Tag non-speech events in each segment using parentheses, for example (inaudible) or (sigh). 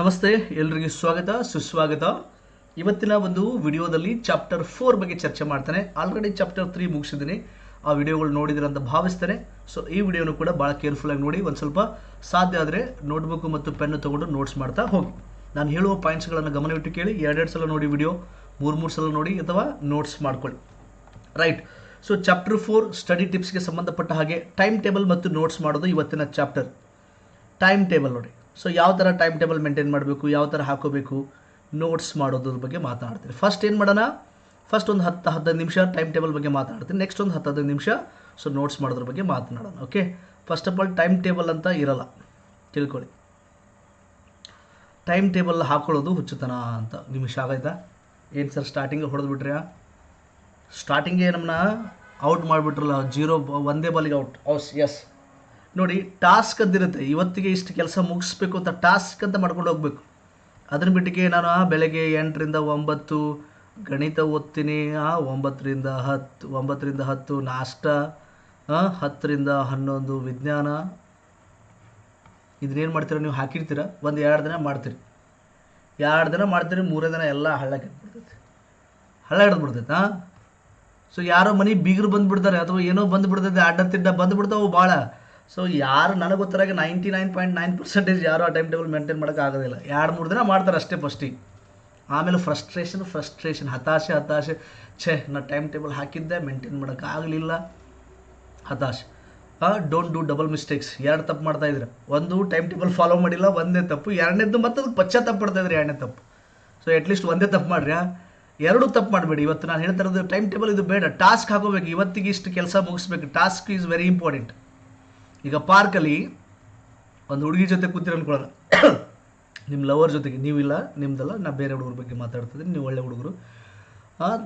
ನಮಸ್ತೆ, ಎಲ್ರಿಗೂ ಸ್ವಾಗತ, ಸುಸ್ವಾಗತ. ಇವತ್ತಿನ ಒಂದು ವಿಡಿಯೋದಲ್ಲಿ ಚಾಪ್ಟರ್ ಫೋರ್ ಬಗ್ಗೆ ಚರ್ಚೆ ಮಾಡ್ತಾನೆ. ಆಲ್ರೆಡಿ ಚಾಪ್ಟರ್ ತ್ರೀ ಮುಗಿಸಿದ್ದೀನಿ. ಆ ವಿಡಿಯೋಗಳು ನೋಡಿದ್ರೆ ಅಂತ ಭಾವಿಸ್ತಾನೆ. ಸೊ ಈ ವಿಡಿಯೋನು ಕೂಡ ಭಾಳ ಕೇರ್ಫುಲ್ಲಾಗಿ ನೋಡಿ, ಒಂದು ಸ್ವಲ್ಪ ಸಾಧ್ಯ ಆದರೆ ನೋಟ್ಬುಕ್ ಮತ್ತು ಪೆನ್ನು ತೊಗೊಂಡು ನೋಟ್ಸ್ ಮಾಡ್ತಾ ಹೋಗಿ. ನಾನು ಹೇಳುವ ಪಾಯಿಂಟ್ಸ್ಗಳನ್ನು ಗಮನವಿಟ್ಟು ಕೇಳಿ, ಎರಡೆರಡು ಸಲ ನೋಡಿ ವಿಡಿಯೋ ಮೂರು ಮೂರು ಸಲ ನೋಡಿ ಅಥವಾ ನೋಟ್ಸ್ ಮಾಡ್ಕೊಳ್ಳಿ. Right so chapter four study ಟಿಪ್ಸ್ಗೆ ಸಂಬಂಧಪಟ್ಟ ಹಾಗೆ ಟೈಮ್ ಟೇಬಲ್ ಮತ್ತು ನೋಟ್ಸ್ ಮಾಡೋದು ಇವತ್ತಿನ ಚಾಪ್ಟರ್. ಟೈಮ್ ಟೇಬಲ್ ನೋಡಿ. ಸೊ ಯಾವ ಥರ ಟೈಮ್ ಟೇಬಲ್ ಮೇಂಟೈನ್ ಮಾಡಬೇಕು, ಯಾವ ಥರ ಹಾಕೋಬೇಕು ನೋಟ್ಸ್ ಮಾಡೋದ್ರ ಬಗ್ಗೆ ಮಾತನಾಡ್ತೀನಿ ಫಸ್ಟ್ ಏನು ಮಾಡೋಣ? ಫಸ್ಟ್ ಒಂದು ಹತ್ತು, ಹದಿನೈದು ನಿಮಿಷ ಟೈಮ್ ಟೇಬಲ್ ಬಗ್ಗೆ ಮಾತನಾಡ್ತೀನಿ ನೆಕ್ಸ್ಟ್ ಒಂದು ಹತ್ತು, ಹದಿನೈದು ನಿಮಿಷ ಸೊ ನೋಟ್ಸ್ ಮಾಡೋದ್ರ ಬಗ್ಗೆ ಮಾತನಾಡೋಣ okay first of all time table ಅಂತ ಇರಲ್ಲ. ತಿಳ್ಕೊಳ್ಳಿ. ಟೈಮ್ ಟೇಬಲ್ ಹಾಕೊಳ್ಳೋದು ಹುಚ್ಚುತನ ಅಂತ. ನಿಮಿಷ ಆಗೈತಾ? ಏನು ಸರ್ ಸ್ಟಾರ್ಟಿಂಗ್ ಹೊಡೆದು ಬಿಟ್ರಿ ಸ್ಟಾರ್ಟಿಂಗೇ ನಮ್ಮನ್ನ ಔಟ್ ಮಾಡಿಬಿಟ್ರಲ್ಲ ಜೀರೋ ಒಂದೇ ಬಾಲಿಗೆ ಔಟ್ ಔಸ್ ಎಸ್ ನೋಡಿ ಟಾಸ್ಕ್ ಅಂದಿರುತ್ತೆ. ಇವತ್ತಿಗೆ ಇಷ್ಟು ಕೆಲಸ ಮುಗಿಸ್ಬೇಕು ಅಂತ ಟಾಸ್ಕ್ ಅಂತ ಮಾಡ್ಕೊಂಡು ಹೋಗ್ಬೇಕು. ಅದನ್ನ ಬಿಟ್ಟಿಗೆ ನಾನು ಬೆಳಗ್ಗೆ ಎಂಟರಿಂದ ಒಂಬತ್ತು, ಗಣಿತ ಓದ್ತೀನಿ ಒಂಬತ್ತರಿಂದ ಹತ್ತು ಒಂಬತ್ತರಿಂದ ಹತ್ತು ನಾಷ್ಟ ಹತ್ತರಿಂದ ಹನ್ನೊಂದು ವಿಜ್ಞಾನ. ಇದನ್ನೇನು ಮಾಡ್ತೀರ ನೀವು ಹಾಕಿರ್ತೀರ? ಒಂದು ಎರಡು ದಿನ ಮಾಡ್ತೀರಿ. ಎರಡು ದಿನ ಮಾಡ್ತೀರಿ, ಮೂರೇ ದಿನ ಎಲ್ಲ ಹಳ್ಳಕ್ಕೆ ಬಿಡ್ತೈತಿ. ಹಳ್ಳ ಹಿಡ್ದು ಬಿಡ್ತೈತೆ? ಹಾಂ ಸೊ ಯಾರೋ ಮನೆ ಬೀಗರು ಬಂದುಬಿಡ್ತಾರೆ ಅಥವಾ ಏನೋ ಬಂದುಬಿಡ್ತೈತೆ, ಅಡ್ಡ ತಿಡ್ಡ ಬಂದುಬಿಡ್ತಾವೆ ಭಾಳ ಸೊ ಯಾರು ನನಗೆ ಗೊತ್ತಿರೋಕ್ಕೆ ninety nine point nine percentage ಯಾರು ಆ ಟೈಮ್ ಟೇಬಲ್ ಮೇಂಟೈನ್ ಮಾಡೋಕೆ ಆಗೋದಿಲ್ಲ ಎರಡು, ಮೂರು ದಿನ ಮಾಡ್ತಾರೆ ಅಷ್ಟೇ ಫಸ್ಟಿಗೆ ಆಮೇಲೆ ಫ್ರಸ್ಟ್ರೇಷನ್ ಫ್ರಸ್ಟ್ರೇಷನ್ ಹತಾಶೆ ಹತಾಶೆ. ಛೇ ನಾನು ಟೈಮ್ ಟೇಬಲ್ ಹಾಕಿದ್ದೆ ಮೇಂಟೈನ್ ಮಾಡೋಕೆ ಆಗಲಿಲ್ಲ ಹತಾಶೆ ಡೋಂಟ್ ಡೂ ಡಬಲ್ ಮಿಸ್ಟೇಕ್ಸ್ ಎರಡು ತಪ್ಪು ಮಾಡ್ತಾ ಇದ್ರೆ ಒಂದು ಟೈಮ್ ಟೇಬಲ್ ಫಾಲೋ ಮಾಡಿಲ್ಲ, ಒಂದೇ ತಪ್ಪು. ಎರಡನೇದ್ದು ಮತ್ತೆ ಅದಕ್ಕೆ ತಪ್ಪು ಪಡ್ತಾ ಇದ್ರೆ ಎರಡನೇ ತಪ್ಪು. ಸೊ ಅಟ್ಲೀಸ್ಟ್ ಒಂದೇ ತಪ್ಪು ಮಾಡ್ರಿ ಎರಡು ತಪ್ಪು ಮಾಡಬೇಡಿ. ಇವತ್ತು ನಾನು ಹೇಳ್ತಾ ಇರೋದು ಟೈಮ್ ಟೇಬಲ್ ಇದು ಬೇಡ. ಟಾಸ್ಕ್ ಹಾಕೋಬೇಕು. ಇವತ್ತಿಗೆ ಇಷ್ಟು ಕೆಲಸ ಮುಗಿಸ್ಬೇಕು. ಟಾಸ್ಕ್ ಈಸ್ ವೆರಿ ಇಂಪಾರ್ಟೆಂಟ್ ಈಗ ಪಾರ್ಕಲ್ಲಿ ಒಂದು ಹುಡುಗಿ ಜೊತೆ ಕೂತಿರ ಅನ್ಕೊಳ್ಳೋಣ. (coughs) ನಿಮ್ಮ ಲವರ್ ಜೊತೆಗೆ. ನೀವಿಲ್ಲ, ನಿಮ್ದಲ್ಲ, ನಾ ಬೇರೆ ಹುಡುಗರ ಬಗ್ಗೆ ಮಾತಾಡ್ತಿದ್ದೀನಿ. ನೀವು ಒಳ್ಳೆ ಹುಡುಗರು.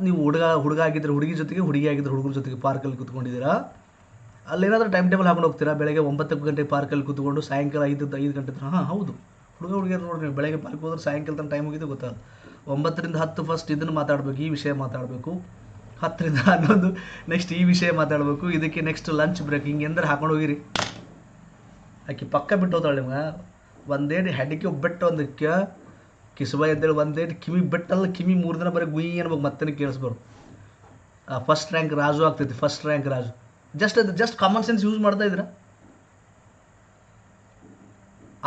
ನೀವು ಹುಡುಗ ಹುಡುಗ ಆಗಿದ್ರೆ ಹುಡುಗಿ ಜೊತೆಗೆ ಹುಡುಗಿ ಆಗಿದ್ರೆ ಹುಡುಗರ ಜೊತೆಗೆ ಪಾರ್ಕಲ್ಲಿ ಕೂತ್ಕೊಂಡಿದ್ದೀರಾ? ಅಲ್ಲೇನಾದ್ರೂ ಟೈಮ್ ಟೇಬಲ್ ಹಾಕೊಂಡು ಹೋಗ್ತೀರಾ? ಬೆಳಗ್ಗೆ ಒಂಬತ್ತು ಗಂಟೆ ಪಾರ್ಕಲ್ಲಿ ಕೂತ್ಕೊಂಡು ಸಾಯಂಕಾಲ ಐದು ಐದು ಗಂಟೆ ತನಕ? ಹಾಂ, ಹೌದು. ಹುಡುಗ, ಹುಡುಗಿಯರು ನೀವು ಬೆಳಗ್ಗೆ ಪಾರ್ಕ್ ಹೋದ್ರೆ ಸಾಯಂಕಾಲ ತನಕ ಟೈಮ್ ಹೋಗಿದ್ದು ಗೊತ್ತಾಗಲ್ಲ ಒಂಬತ್ತರಿಂದ ಹತ್ತು ಫಸ್ಟ್ ಇದನ್ನು ಮಾತಾಡಬೇಕು, ಈ ವಿಷಯ ಮಾತಾಡಬೇಕು. ಹತ್ತರಿಂದ ಹನ್ನೊಂದು ನೆಕ್ಸ್ಟ್ ಈ ವಿಷಯ ಮಾತಾಡಬೇಕು. ಇದಕ್ಕೆ ನೆಕ್ಸ್ಟ್ ಲಂಚ್ ಬ್ರೇಕ್ ಹಿಂಗೆ ಎಂದ್ರೆ ಹಾಕೊಂಡು ಹೋಗಿರಿ. ಆಕೆ ಪಕ್ಕ ಬಿಟ್ಟು ಹೋಗ್ತಾಳೆ ನಿಮ್ಗೆ ಒಂದೇನು ಹೆಡ್ಗೆ ಬಿಟ್ಟು ಒಂದಕ್ಕೆ ಕಿಸುಬ ಎದ್ದೇಳಿ ಒಂದೇನು ಕಿವಿ ಬೆಟ್ಟಲ್ಲ, ಕಿವಿ ಮೂರು ದಿನ ಬರೀ ಗುಯಿ ಅನ್ಬೇಕು ಮತ್ತೆ ಕೇಳಿಸ್ಬಾರ್ದು ಫಸ್ಟ್ ರ್ಯಾಂಕ್ ರಾಜು ಆಗ್ತೈತಿ ಫಸ್ಟ್ ರ್ಯಾಂಕ್ ರಾಜು. ಜಸ್ಟ್ ಅದು ಜಸ್ಟ್ ಕಾಮನ್ ಸೆನ್ಸ್ ಯೂಸ್ ಮಾಡ್ತಾ ಇದ್ರ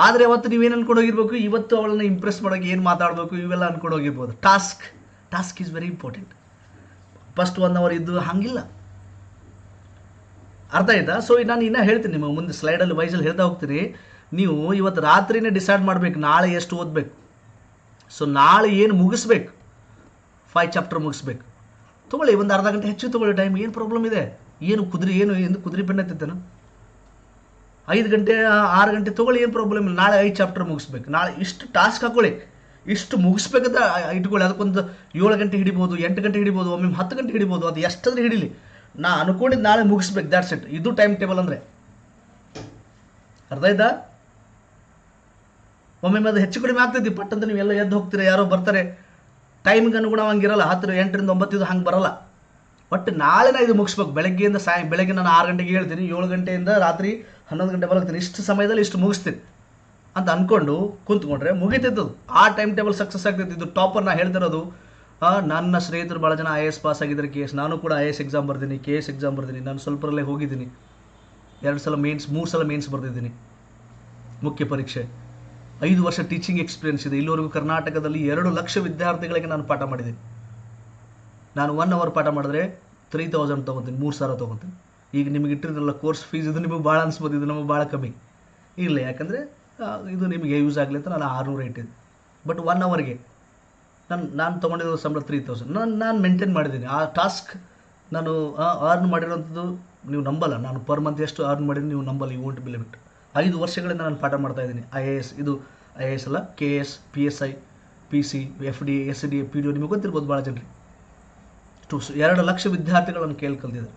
ಆದರೆ ಅವತ್ತು ನೀವೇನು ಅನ್ಕೊಂಡು ಹೋಗಿರ್ಬೇಕು? ಇವತ್ತು ಅವಳನ್ನ ಇಂಪ್ರೆಸ್ ಮಾಡೋಕೆ ಏನು ಮಾತಾಡಬೇಕು? ಇವೆಲ್ಲ ಅನ್ಕೊಂಡು ಹೋಗಿರ್ಬೋದು. Task task is very important first one hour ಇದ್ದು ಹಂಗಿಲ್ಲ. ಅರ್ಥ ಆಯ್ತಾ? ಸೊ ನಾನು ಇನ್ನೂ ಹೇಳ್ತೀನಿ ನಿಮಗೆ ಮುಂದೆ ಸ್ಲೈಡಲ್ಲಿ ವೈಸಲ್ಲಿ ಹೇಳ್ತಾ ಹೋಗ್ತೀರಿ ನೀವು ಇವತ್ತು ರಾತ್ರಿನೇ ಡಿಸೈಡ್ ಮಾಡಬೇಕು, ನಾಳೆ ಎಷ್ಟು ಓದಬೇಕು. ಸೊ ನಾಳೆ ಏನು ಮುಗಿಸ್ಬೇಕು? ಫೈವ್ ಚಾಪ್ಟರ್ ಮುಗಿಸ್ಬೇಕು. ತೊಗೊಳ್ಳಿ, ಒಂದು ಅರ್ಧ ಗಂಟೆ ಹೆಚ್ಚು ತೊಗೊಳ್ಳಿ ಟೈಮ್ ಏನು ಪ್ರಾಬ್ಲಮ್ ಇದೆ? ಏನು ಕುದುರೆ, ಏನು ಎಂದು ಕುದುರೆ ಬೆನ್ನತ್ತಿದ್ದೇನು ಐದು ಗಂಟೆ, ಆರು ಗಂಟೆ ತೊಗೊಳ್ಳಿ, ಏನು ಪ್ರಾಬ್ಲಮ್ ಇಲ್ಲ. ನಾಳೆ ಐದು ಚಾಪ್ಟರ್ ಮುಗಿಸ್ಬೇಕು. ನಾಳೆ ಇಷ್ಟು ಟಾಸ್ಕ್ ಹಾಕೊಳ್ಳಿ. ಇಷ್ಟು ಮುಗಿಸ್ಬೇಕಂತ ಇಟ್ಕೊಳ್ಳಿ. ಅದಕ್ಕೊಂದು ಏಳು ಗಂಟೆ ಹಿಡಿಬೋದು, ಎಂಟು ಗಂಟೆ ಹಿಡಿಬೋದು, ಒಮ್ಮೆ ಹತ್ತು ಗಂಟೆ ಹಿಡಿಬೋದು, ಅದು ಎಷ್ಟಾದ್ರೂ ಹಿಡೀಲಿ. ನಾ ಅನ್ಕೊಂಡಿದ್ದು ನಾಳೆ ಮುಗಿಸ್ಬೇಕು ದ್ಯಾಟ್ಸ್ ಇಟ್ ಇದು ಟೈಮ್ ಟೇಬಲ್ ಅಂದರೆ. ಅರ್ಥ ಆಯ್ತಾ? ಒಮ್ಮೆ ಅದು ಹೆಚ್ಚು ಕಡಿಮೆ ಆಗ್ತೈತಿ, ಪಟ್ ಅಂತ ಎಲ್ಲ ಎದ್ದು ಹೋಗ್ತೀರಾ, ಯಾರೋ ಬರ್ತಾರೆ. ಟೈಮಿಗೆ ಅನುಗುಣವಾಗಿರಲ್ಲ ಹತ್ತಿರ ಎಂಟರಿಂದ ಇದು ಹಂಗೆ ಬರಲ್ಲ. ಒಟ್ಟು ನಾಳೆ ನಾ ಇದು ಮುಗಿಸ್ಬೇಕು. ಬೆಳಗ್ಗೆಯಿಂದ ಸಾಯಂ, ಬೆಳಗ್ಗೆ ನಾನು ಆರು ಗಂಟೆಗೆ ಹೇಳ್ತೀನಿ, ಏಳು ಗಂಟೆಯಿಂದ ರಾತ್ರಿ ಹನ್ನೊಂದು ಗಂಟೆ ಬರೋಗ್ತೀನಿ ಇಷ್ಟು ಸಮಯದಲ್ಲಿ ಇಷ್ಟು ಮುಗಿಸ್ತೀನಿ. ಅಂತ ಅಂದ್ಕೊಂಡು ಕುಂತ್ಕೊಂಡ್ರೆ ಮುಗಿತಿದ್ದು ಆ ಟೈಮ್ ಟೇಬಲ್ ಸಕ್ಸಸ್ ಆಗ್ತೈತಿ ಇದು ಟಾಪರ್ ನಾ ಹೇಳ್ತಿರೋದು ನನ್ನ ಸ್ನೇಹಿತರು ಭಾಳ ಜನ ಐ ಎಸ್ ಪಾಸ್ ಆಗಿದ್ದಾರೆ ಕೆ ಎಸ್ ನಾನು ಕೂಡ ಐ ಎಸ್ ಎಕ್ಸಾಮ್ ಬರ್ತೀನಿ ಕೆ ಎಸ್ ಎಕ್ಸಾಮ್ ಬರ್ತೀನಿ ನಾನು ಸ್ವಲ್ಪರಲ್ಲೇ ಹೋಗಿದ್ದೀನಿ. ಎರಡು ಸಲ ಮೇನ್ಸ್ ಮೂರು ಸಲ ಮೇನ್ಸ್ ಬರ್ದಿದ್ದೀನಿ. ಮುಖ್ಯ ಪರೀಕ್ಷೆ. ಐದು ವರ್ಷ ಟೀಚಿಂಗ್ ಎಕ್ಸ್ಪೀರಿಯನ್ಸ್ ಇದೆ. ಇಲ್ಲಿವರೆಗೂ ಕರ್ನಾಟಕದಲ್ಲಿ ಎರಡು ಲಕ್ಷ ವಿದ್ಯಾರ್ಥಿಗಳಿಗೆ ನಾನು ಪಾಠ ಮಾಡಿದ್ದೀನಿ ನಾನು ಒನ್ ಅವರ್ ಪಾಠ ಮಾಡಿದ್ರೆ ತ್ರೀ ತೌಸಂಡ್ ತೊಗೊತೀನಿ, ಮೂರು ಸಾವಿರ ತೊಗೊತೀನಿ. ಈಗ ನಿಮಗೆ ಇಟ್ಟಿರೋದ್ರಲ್ಲ ಕೋರ್ಸ್ ಫೀಸ್ ಇದು ನಿಮಗೆ ಭಾಳ ಅನ್ಸ್ಬೋದು. ಇದು ನಮಗೆ ಭಾಳ ಕಮ್ಮಿ. ಇಲ್ಲ ಯಾಕಂದರೆ ಇದು ನಿಮಗೆ ಯೂಸ್ ಆಗಲಿ ಅಂತ ನಾನು ಆರುನೂರು ಇಟ್ಟಿದ್ದೆ. ಬಟ್ ಒನ್ ಅವರ್ಗೆ ನಾನು ನಾನು ತೊಗೊಂಡಿರೋ ಸಂಬಳ ತ್ರೀ ತೌಸಂಡ್ ನಾನು ನಾನು ಮೇಂಟೈನ್ ಮಾಡಿದ್ದೀನಿ. ಆ ಟಾಸ್ಕ್ ನಾನು ಅರ್ನ್ ಮಾಡಿರೋಂಥದ್ದು ನೀವು ನಂಬಲ್ಲ. ನಾನು ಪರ್ ಮಂತ್ ಎಷ್ಟು ಅರ್ನ್ ಮಾಡಿದ್ದೀನಿ ನೀವು ನಂಬಲ್ಲ. ಯು ವೋಂಟ್ ಬಿಲಿವ್ ಐದು ವರ್ಷಗಳಿಂದ ನಾನು ಪಾಠ ಮಾಡ್ತಾ ಇದ್ದೀನಿ. ಐ ಎ ಎಸ್ ಇದು ಐ ಎ ಎಸ್ ಅಲ್ಲ? K S P S I P C F D S D P D ನಿಮಗೆ ಗೊತ್ತಿರ್ಬೋದು ಭಾಳ ಜನರಿಗೆ. ಟು ಎರಡು ಲಕ್ಷ ವಿದ್ಯಾರ್ಥಿಗಳನ್ನು ಕೇಳಿ ಕಲ್ತಿದ್ದಾರೆ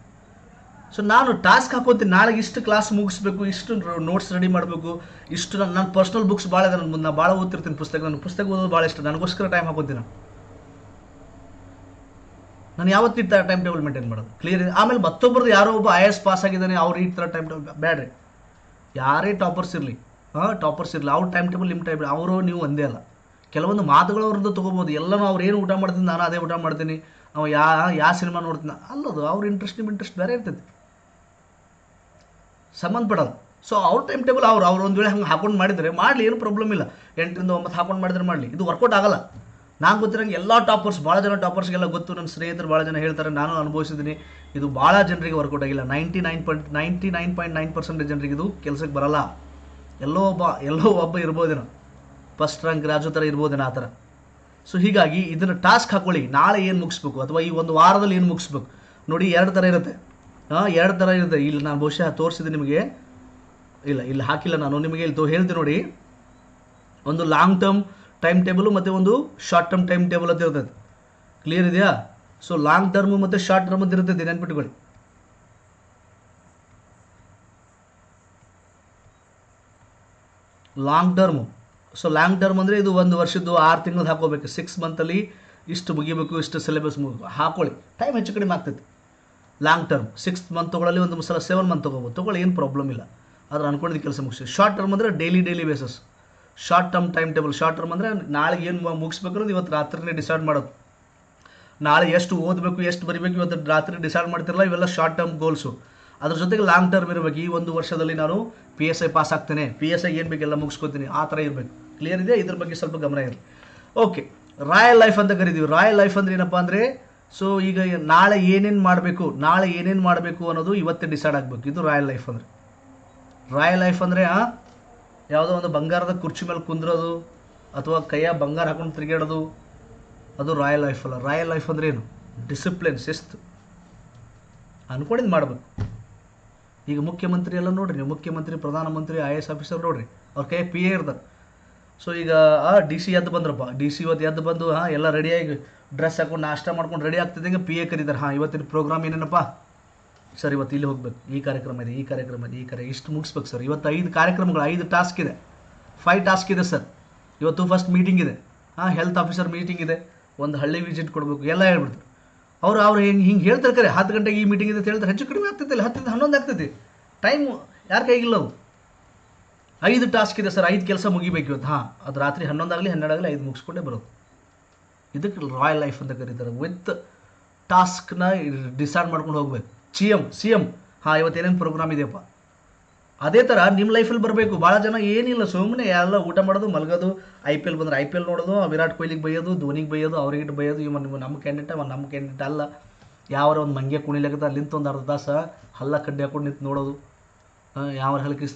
ಸೊ ನಾನು ಟಾಸ್ಕ್ ಹಾಕೋತೀನಿ, ನಾಳೆಗೆ ಇಷ್ಟು ಕ್ಲಾಸ್ ಮುಗಿಸ್ಬೇಕು, ಇಷ್ಟು ನೋಟ್ಸ್ ರೆಡಿ ಮಾಡಬೇಕು, ಇಷ್ಟು ನನ್ನ ನನ್ನ ಪರ್ಸ್ನಲ್ ಬುಕ್ಸ್ ಭಾಳ ಇದೆ ನನ್ನ ಮುಂದೆ ನಾನು ಭಾಳ ಓದ್ತಿರ್ತೀನಿ ಪುಸ್ತಕ ನನ್ನ ಪುಸ್ತಕ ಓದೋದು ಭಾಳ ಇಷ್ಟ, ನನಗೋಸ್ಕರ ಟೈಮ್ ಹಾಕೋತೀನಿ ನಾನು. ನಾನು ಥರ ಟೈಮ್ ಟೇಬಲ್ ಮೇಂಟೈನ್ ಮಾಡೋದು. ಕ್ಲಿಯರ್ ಆಮೇಲೆ ಮತ್ತೊಬ್ಬರದ್ದು ಯಾರೋ ಒಬ್ಬ ಐ ಎಸ್ ಪಾಸ್ ಆಗಿದ್ದಾನೆ, ಅವ್ರು ಈ ಥರ ಟೈಮ್ ಟೇಬಲ್ ಬೇಡ್ರಿ ಯಾರೇ ಟಾಪರ್ಸ್ ಇರಲಿ. ಹಾಂ ಟಾಪರ್ಸ್ ಇರಲಿ. ಅವ್ರ ಟೈಮ್ ಟೇಬಲ್ ನಿಮ್ಮ ಟೈಮ್ ಅವರು ನೀವು ಒಂದೇ ಅಲ್ಲ. ಕೆಲವೊಂದು ಮಾತುಗಳವ್ರದ್ದು ತೊಗೋಬೋದು. ಎಲ್ಲನೂ ಅವ್ರು ಏನು ಊಟ ಮಾಡ್ತೀನಿ ನಾನು ಅದೇ ಊಟ ಮಾಡ್ತೀನಿ. ಅವ ಯಾ ಯಾವ ಸಿನಿಮಾ ನೋಡ್ತೀನಿ ಅಲ್ಲದು, ಅವ್ರ ಇಂಟ್ರೆಸ್ಟ್ ನಿಮ್ಮ ಇಂಟ್ರೆಸ್ಟ್ ಬೇರೆ ಇರ್ತೈತಿ. ಸಂಬಂಧಪಡಲ್ಲ. ಸೊ ಅವ್ರ ಟೈಮ್ ಟೇಬಲ್ ಅವ್ರು ಅವ್ರು ಒಂದು ವೇಳೆ ಹಂಗೆ ಹಾಕೊಂಡು ಮಾಡಿದರೆ, ಮಾಡಲಿ, ಏನು ಪ್ರಾಬ್ಲಮ್ ಇಲ್ಲ. ಎಂಟರಿಂದ ಒಂಬತ್ತು ಹಾಕೊಂಡು ಮಾಡಿದ್ರೆ ಮಾಡಲಿ. ಇದು ವರ್ಕೌಟ್ ಆಗಲ್ಲ. ನಾನು ಗೊತ್ತಿರೋಂಗೆ ಎಲ್ಲ ಟಾಪರ್ಸ್ ಭಾಳ ಜನ ಟಾಪರ್ಸ್ಗೆಲ್ಲ ಗೊತ್ತು. ನನ್ನ ಸ್ನೇಹಿತರು ಭಾಳ ಜನ ಹೇಳ್ತಾರೆ, ನಾನು ಅನುಭವಿಸಿದ್ದೀನಿ ಇದು ಭಾಳ ಜನರಿಗೆ ವರ್ಕೌಟ್ ಆಗಿಲ್ಲ. Ninety nine point ninety nine point nine percent ಜನರಿಗೆ ಇದು ಕೆಲಸಕ್ಕೆ ಬರಲ್ಲ. ಎಲ್ಲೋ ಒಬ್ಬ ಎಲ್ಲೋ ಒಬ್ಬ ಇರ್ಬೋದೇನೋ. ಫಸ್ಟ್ ರ್ಯಾಂಕ್ ರಾಜು ಥರ ಇರ್ಬೋದೇನೋ ಆ ಥರ ಸೊ ಹೀಗಾಗಿ ಇದನ್ನು ಟಾಸ್ಕ್ ಹಾಕೊಳ್ಳಿ. ನಾಳೆ ಏನು ಮುಗಿಸ್ಬೇಕು? ಅಥವಾ ಈ ಒಂದು ವಾರದಲ್ಲಿ ಏನು ಮುಗಿಸ್ಬೇಕು? ನೋಡಿ, ಎರಡು ಥರ ಇರುತ್ತೆ. ಎರಡು ಥರ ಇರುತ್ತೆ. ಇಲ್ಲಿ ನಾನು ಬಹುಶಃ ತೋರಿಸಿದೆ ನಿಮಗೆ. ಇಲ್ಲ, ಇಲ್ಲಿ ಹಾಕಿಲ್ಲ ನಾನು. ನಿಮಗೆ ಇಲ್ಲಿ ಹೇಳ್ತೀನಿ ನೋಡಿ. ಒಂದು ಲಾಂಗ್ ಟರ್ಮ್ ಟೈಮ್ ಟೇಬಲು ಮತ್ತು ಒಂದು ಶಾರ್ಟ್ ಟರ್ಮ್ ಟೈಮ್ ಟೇಬಲ್ ಅಂತ ಇರ್ತದೆ. ಕ್ಲಿಯರ್ ಇದೆಯಾ? ಸೊ ಲಾಂಗ್ ಟರ್ಮ್ ಮತ್ತು ಶಾರ್ಟ್ ಟರ್ಮ್ ಅಂತ ಇರ್ತದೆ. ನೆನ್ಪಿಟ್ಕೊಳ್ಳಿ. Long term so long term ಅಂದರೆ ಇದು ಒಂದು ವರ್ಷದ್ದು ಆರು ತಿಂಗಳು ಹಾಕೋಬೇಕು ಸಿಕ್ಸ್ ಮಂತಲ್ಲಿ ಇಷ್ಟು ಮುಗಿಬೇಕು, ಇಷ್ಟು ಸಿಲೆಬಸ್ ಮುಗಿಬೇಕು ಹಾಕೊಳ್ಳಿ. ಟೈಮ್ ಹೆಚ್ಚು ಕಡಿಮೆ ಆಗ್ತೈತಿ. ಲಾಂಗ್ ಟರ್ಮ್ ಸಿಕ್ಸ್ ಮಂತ್ ತೊಗೊಳ್ಳಲಿ ಒಂದು ಸಲ ಸೆವೆನ್ ಮಂತ್ ತೊಗೋಬೋದು ತೊಗೊಳ್ಳಿ, ಏನು ಪ್ರಾಬ್ಲಮ್ ಇಲ್ಲ. ಆದ್ರೆ ಅನ್ಕೊಂಡಿದ್ದು ಕೆಲಸ ಮುಗಿಸಿ ಶಾರ್ಟ್ ಟರ್ಮ್ ಅಂದರೆ daily daily bases short term time table short term ಅಂದರೆ ನಾಳೆ ಏನು ಮುಗಿಸ್ಬೇಕು ಇವತ್ತು ರಾತ್ರಿನೇ ಡಿಸೈಡ್ ಮಾಡೋದು. ನಾಳೆ ಎಷ್ಟು ಓದಬೇಕು, ಎಷ್ಟು ಬರಿಬೇಕು ಇವತ್ತು ರಾತ್ರಿ ಡಿಸೈಡ್ ಮಾಡ್ತಿರಲ್ಲ, ಇವೆಲ್ಲ ಶಾರ್ಟ್ ಟರ್ಮ್ ಗೋಲ್ಸು ಅದ್ರ ಜೊತೆಗೆ ಲಾಂಗ್ ಟರ್ಮ್ ಇರಬೇಕು. ಈ ಒಂದು ವರ್ಷದಲ್ಲಿ ನಾನು ಪಿ ಎಸ್ ಐ ಪಾಸ್ ಆಗ್ತೇನೆ. ಪಿ ಎಸ್ ಐ ಏನು ಬೇಕೆಲ್ಲ ಮುಗಿಸ್ಕೊತೀನಿ. ಆ ಥರ ಇರಬೇಕು. ಕ್ಲಿಯರ್ ಇದೆ ಇದ್ರ ಬಗ್ಗೆ ಸ್ವಲ್ಪ ಗಮನ ಇರಲಿ. ಓಕೆ ರಾಯಲ್ ಲೈಫ್ ಅಂತ ಕರಿತೀವಿ ರಾಯಲ್ ಲೈಫ್ ಅಂದ್ರೆ ಏನಪ್ಪ ಅಂದರೆ ಸೊ ಈಗ ನಾಳೆ ಏನೇನು ಮಾಡಬೇಕು, ನಾಳೆ ಏನೇನು ಮಾಡಬೇಕು ಅನ್ನೋದು ಇವತ್ತೇ ಡಿಸೈಡ್ ಆಗಬೇಕು. ಇದು ರಾಯಲ್ ಲೈಫ್ ಅಂದರೆ. ರಾಯಲ್ ಲೈಫ್ ಅಂದರೆ ಯಾವುದೋ ಒಂದು ಬಂಗಾರದ ಕುರ್ಚಿ ಮೇಲೆ ಕುಂದ್ರೋದು, ಅಥವಾ ಕೈಯ ಬಂಗಾರ ಹಾಕೊಂಡು ತಿರುಗಾಡೋದು ಅದು ರಾಯಲ್ ಲೈಫ್ ಅಲ್ಲ. ರಾಯಲ್ ಲೈಫ್ ಅಂದರೆ ಏನು? ಡಿಸಿಪ್ಲಿನ್ ಶಿಸ್ತು. ಅನ್ಕೊಂಡಿದ್ದು ಮಾಡಬೇಕು. ಈಗ ಮುಖ್ಯಮಂತ್ರಿ ಎಲ್ಲ ನೋಡ್ರಿ, ನೀವು ಮುಖ್ಯಮಂತ್ರಿ, ಪ್ರಧಾನಮಂತ್ರಿ ಐ ಎಸ್ ಆಫೀಸರ್ ನೋಡ್ರಿ, ಅವ್ರ ಕೈ ಪಿ ಎ ಇರ್ತಾರೆ ಸೊ ಈಗ, ಆ ಡಿ ಸಿ ಎದ್ದು ಬಂದ್ರಪ್ಪ. ಡಿ ಸಿ ಇವತ್ತು ಎದ್ದು ಬಂದು ಹಾಂ ಎಲ್ಲ ರೆಡಿಯಾಗಿ ಡ್ರೆಸ್ ಹಾಕೊಂಡು ನಾಷ್ಟ ಮಾಡ್ಕೊಂಡು ರೆಡಿ ಆಗ್ತಿದ್ದಂಗೆ ಪಿ ಎ ಕರೀತಾರೆ. ಹಾಂ, ಇವತ್ತಿನ ಪ್ರೋಗ್ರಾಮ್ ಏನೇನಪ್ಪ? ಸರ್ ಇವತ್ತು ಇಲ್ಲಿ ಹೋಗ್ಬೇಕು. ಈ ಕಾರ್ಯಕ್ರಮ ಇದೆ, ಈ ಕಾರ್ಯಕ್ರಮ ಇದೆ, ಈ ಕಾರ್ಯ ಇಷ್ಟು ಮುಗಿಸ್ಬೇಕು ಸರ್ ಇವತ್ತು ಐದು ಕಾರ್ಯಕ್ರಮಗಳು, ಐದು ಟಾಸ್ಕ್ ಇದೆ. ಫೈವ್ ಟಾಸ್ಕ್ ಇದೆ ಸರ್ ಇವತ್ತು ಫಸ್ಟ್ ಮೀಟಿಂಗ್ ಇದೆ. ಹಾಂ ಹೆಲ್ತ್ ಆಫೀಸರ್ ಮೀಟಿಂಗ್ ಇದೆ. ಒಂದು ಹಳ್ಳಿ ವಿಸಿಟ್ ಕೊಡಬೇಕು, ಎಲ್ಲ ಹೇಳ್ಬಿಡ್ತಾರೆ. ಅವರು ಅವ್ರು ಹಿಂಗೆ ಹಿಂಗೆ ಹೇಳ್ತಾರೆ ಕರೆ. ಹತ್ತು ಗಂಟೆಗೆ ಈ ಮೀಟಿಂಗ್ ಇದೆ ಅಂತ ಹೇಳ್ತಾರೆ. ಹೆಚ್ಚು ಕಡಿಮೆ ಆಗ್ತೈತಿ ಇಲ್ಲ ಹತ್ತಿಂದ ಹನ್ನೊಂದು ಆಗ್ತೈತಿ. ಟೈಮ್ ಯಾರ ಕೈಗಿಲ್ಲ ಅವು ಐದು ಟಾಸ್ಕ್ ಇದೆ ಸರ್ ಐದು ಕೆಲಸ ಮುಗಿಬೇಕು ಇವತ್ತು. ಹಾಂ, ಅದು ರಾತ್ರಿ ಹನ್ನೊಂದಾಗಲಿ, ಹನ್ನೆರಡಾಗಲಿ, ಐದು ಮುಗಿಸ್ಕೊಂಡೇ ಬರೋದು. ಇದಕ್ಕೆ ರಾಯಲ್ ಲೈಫ್ ಅಂತ ಕರೀತಾರೆ. ವಿತ್ ಟಾಸ್ಕ್ನ ಡಿಸೈಡ್ ಮಾಡ್ಕೊಂಡು ಹೋಗ್ಬೇಕು. ಸಿ ಎಂ ಸಿ ಎಂ ಹಾಂ, ಇವತ್ತು ಏನೇನು ಪ್ರೋಗ್ರಾಮ್ ಇದೆಯಪ್ಪ? ಅದೇ ಥರ ನಿಮ್ಮ ಲೈಫಲ್ಲಿ ಬರಬೇಕು. ಭಾಳ ಜನ ಏನಿಲ್ಲ ಸುಮ್ಮನೆ ಎಲ್ಲ ಊಟ ಮಾಡೋದು, ಮಲಗೋದು ಐ ಪಿ ಎಲ್ ಬಂದ್ರೆ ಐ ಪಿ ಎಲ್ ನೋಡೋದು, ವಿರಾಟ್ ಕೊಹ್ಲಿಗೆ ಬೈಯೋದು, ಧೋನಿಗೆ ಬೈಯೋದು ಅವ್ರಿಗೆ ಬೈಯೋದು, ಇವ ನಿಮ್ಮ, ನಮ್ಮ ಕ್ಯಾಂಡಿಡೇಟ್ ಅವ, ನಮ್ಮ ಕ್ಯಾಂಡಿಡೇಟ್ ಅಲ್ಲ. ಯಾವ್ರ ಒಂದು ಮಂಗೆ ಕುಣಿಲಕತ್ತ ಅಲ್ಲಿಂತ ಒಂದು ಅರ್ಧ ತಾಸ ಹಲ್ಲ ಕಡ್ಡಿ ಹಾಕೊಂಡು ನಿಂತು ನೋಡೋದು. ಯಾವ ಹೆಂಗೆ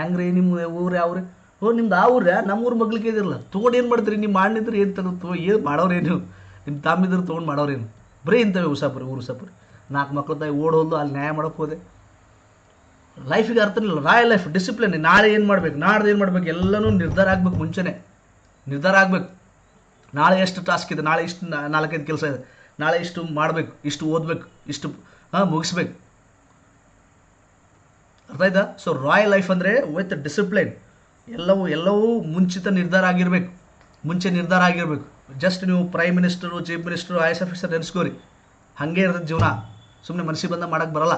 ಹೆಂಗ್ರಿ ನಿಮ್ಮ ಊರು ಯಾವ್ರಿ? ಓ ನಿಮ್ದು ಆ ಊರ, ನಮ್ಮ ಊರು ಮಗ್ಲಿಕ್ಕೆ ಇದಿರಲ್ಲ. ತೊಗೊಂಡು ಏನು ಮಾಡ್ತೀರಿ? ನೀವು ಮಾಡಿದ್ರೆ ಏನು ತರ ತಗೋ ಏನು ಮಾಡೋರೇನು? ನಿಮ್ಮ ತಮ್ಮಿದ್ರೆ ತೊಗೊಂಡು ಮಾಡೋರೇನು? ಬರೀ ಇಂಥವೇ ಉಸಾಪುರಿ, ಊರು ಉಸಾಪುರಿ. ನಾಲ್ಕು ಮಕ್ಳು ತಾಯಿ ಓಡೋದು ಅಲ್ಲಿ ನ್ಯಾಯ ಮಾಡೋಕೆ ಹೋದೆ. ಲೈಫಿಗೆ ಅರ್ಥ ಇಲ್ಲ. ರಾಯಲ್ ಲೈಫ್ ಡಿಸಿಪ್ಲಿನ್ ನಾಳೆ ಏನು ಮಾಡ್ಬೇಕು? ನಾಡ್ದು ಏನು ಮಾಡ್ಬೇಕು? ಎಲ್ಲನೂ ನಿರ್ಧಾರ ಆಗ್ಬೇಕು ಮುಂಚೆನೆ. ನಿರ್ಧಾರ ಆಗ್ಬೇಕು. ನಾಳೆ ಎಷ್ಟು ಟಾಸ್ಕ್ ಇದೆ? ನಾಳೆ ಇಷ್ಟು ನಾಲ್ಕೈದು ಕೆಲಸ ಇದೆ. ನಾಳೆ ಇಷ್ಟು ಮಾಡಬೇಕು. ಇಷ್ಟು ಓದಬೇಕು. ಇಷ್ಟು, ಹಾಂ, ಮುಗಿಸ್ಬೇಕು. ಅರ್ಥ ಆಯ್ತಾ? ಸೊ ರಾಯಲ್ ಲೈಫ್ ಅಂದರೆ ವಿತ್ ಡಿಸಿಪ್ಲಿನ್ ಎಲ್ಲವೂ ಎಲ್ಲವೂ ಮುಂಚಿತ ನಿರ್ಧಾರ ಆಗಿರಬೇಕು. ಮುಂಚೆ ನಿರ್ಧಾರ ಆಗಿರಬೇಕು. ಜಸ್ಟ್ ನೀವು prime minister chief minister I S officer ನೆನೆಸ್ಕೋರಿ. ಹಾಗೆ ಇರ್ತದೆ ಜೀವನ. ಸುಮ್ಮನೆ ಮನಸ್ಸಿಗೆ ಬಂದ ಮಾಡೋಕ್ಕೆ ಬರಲ್ಲ.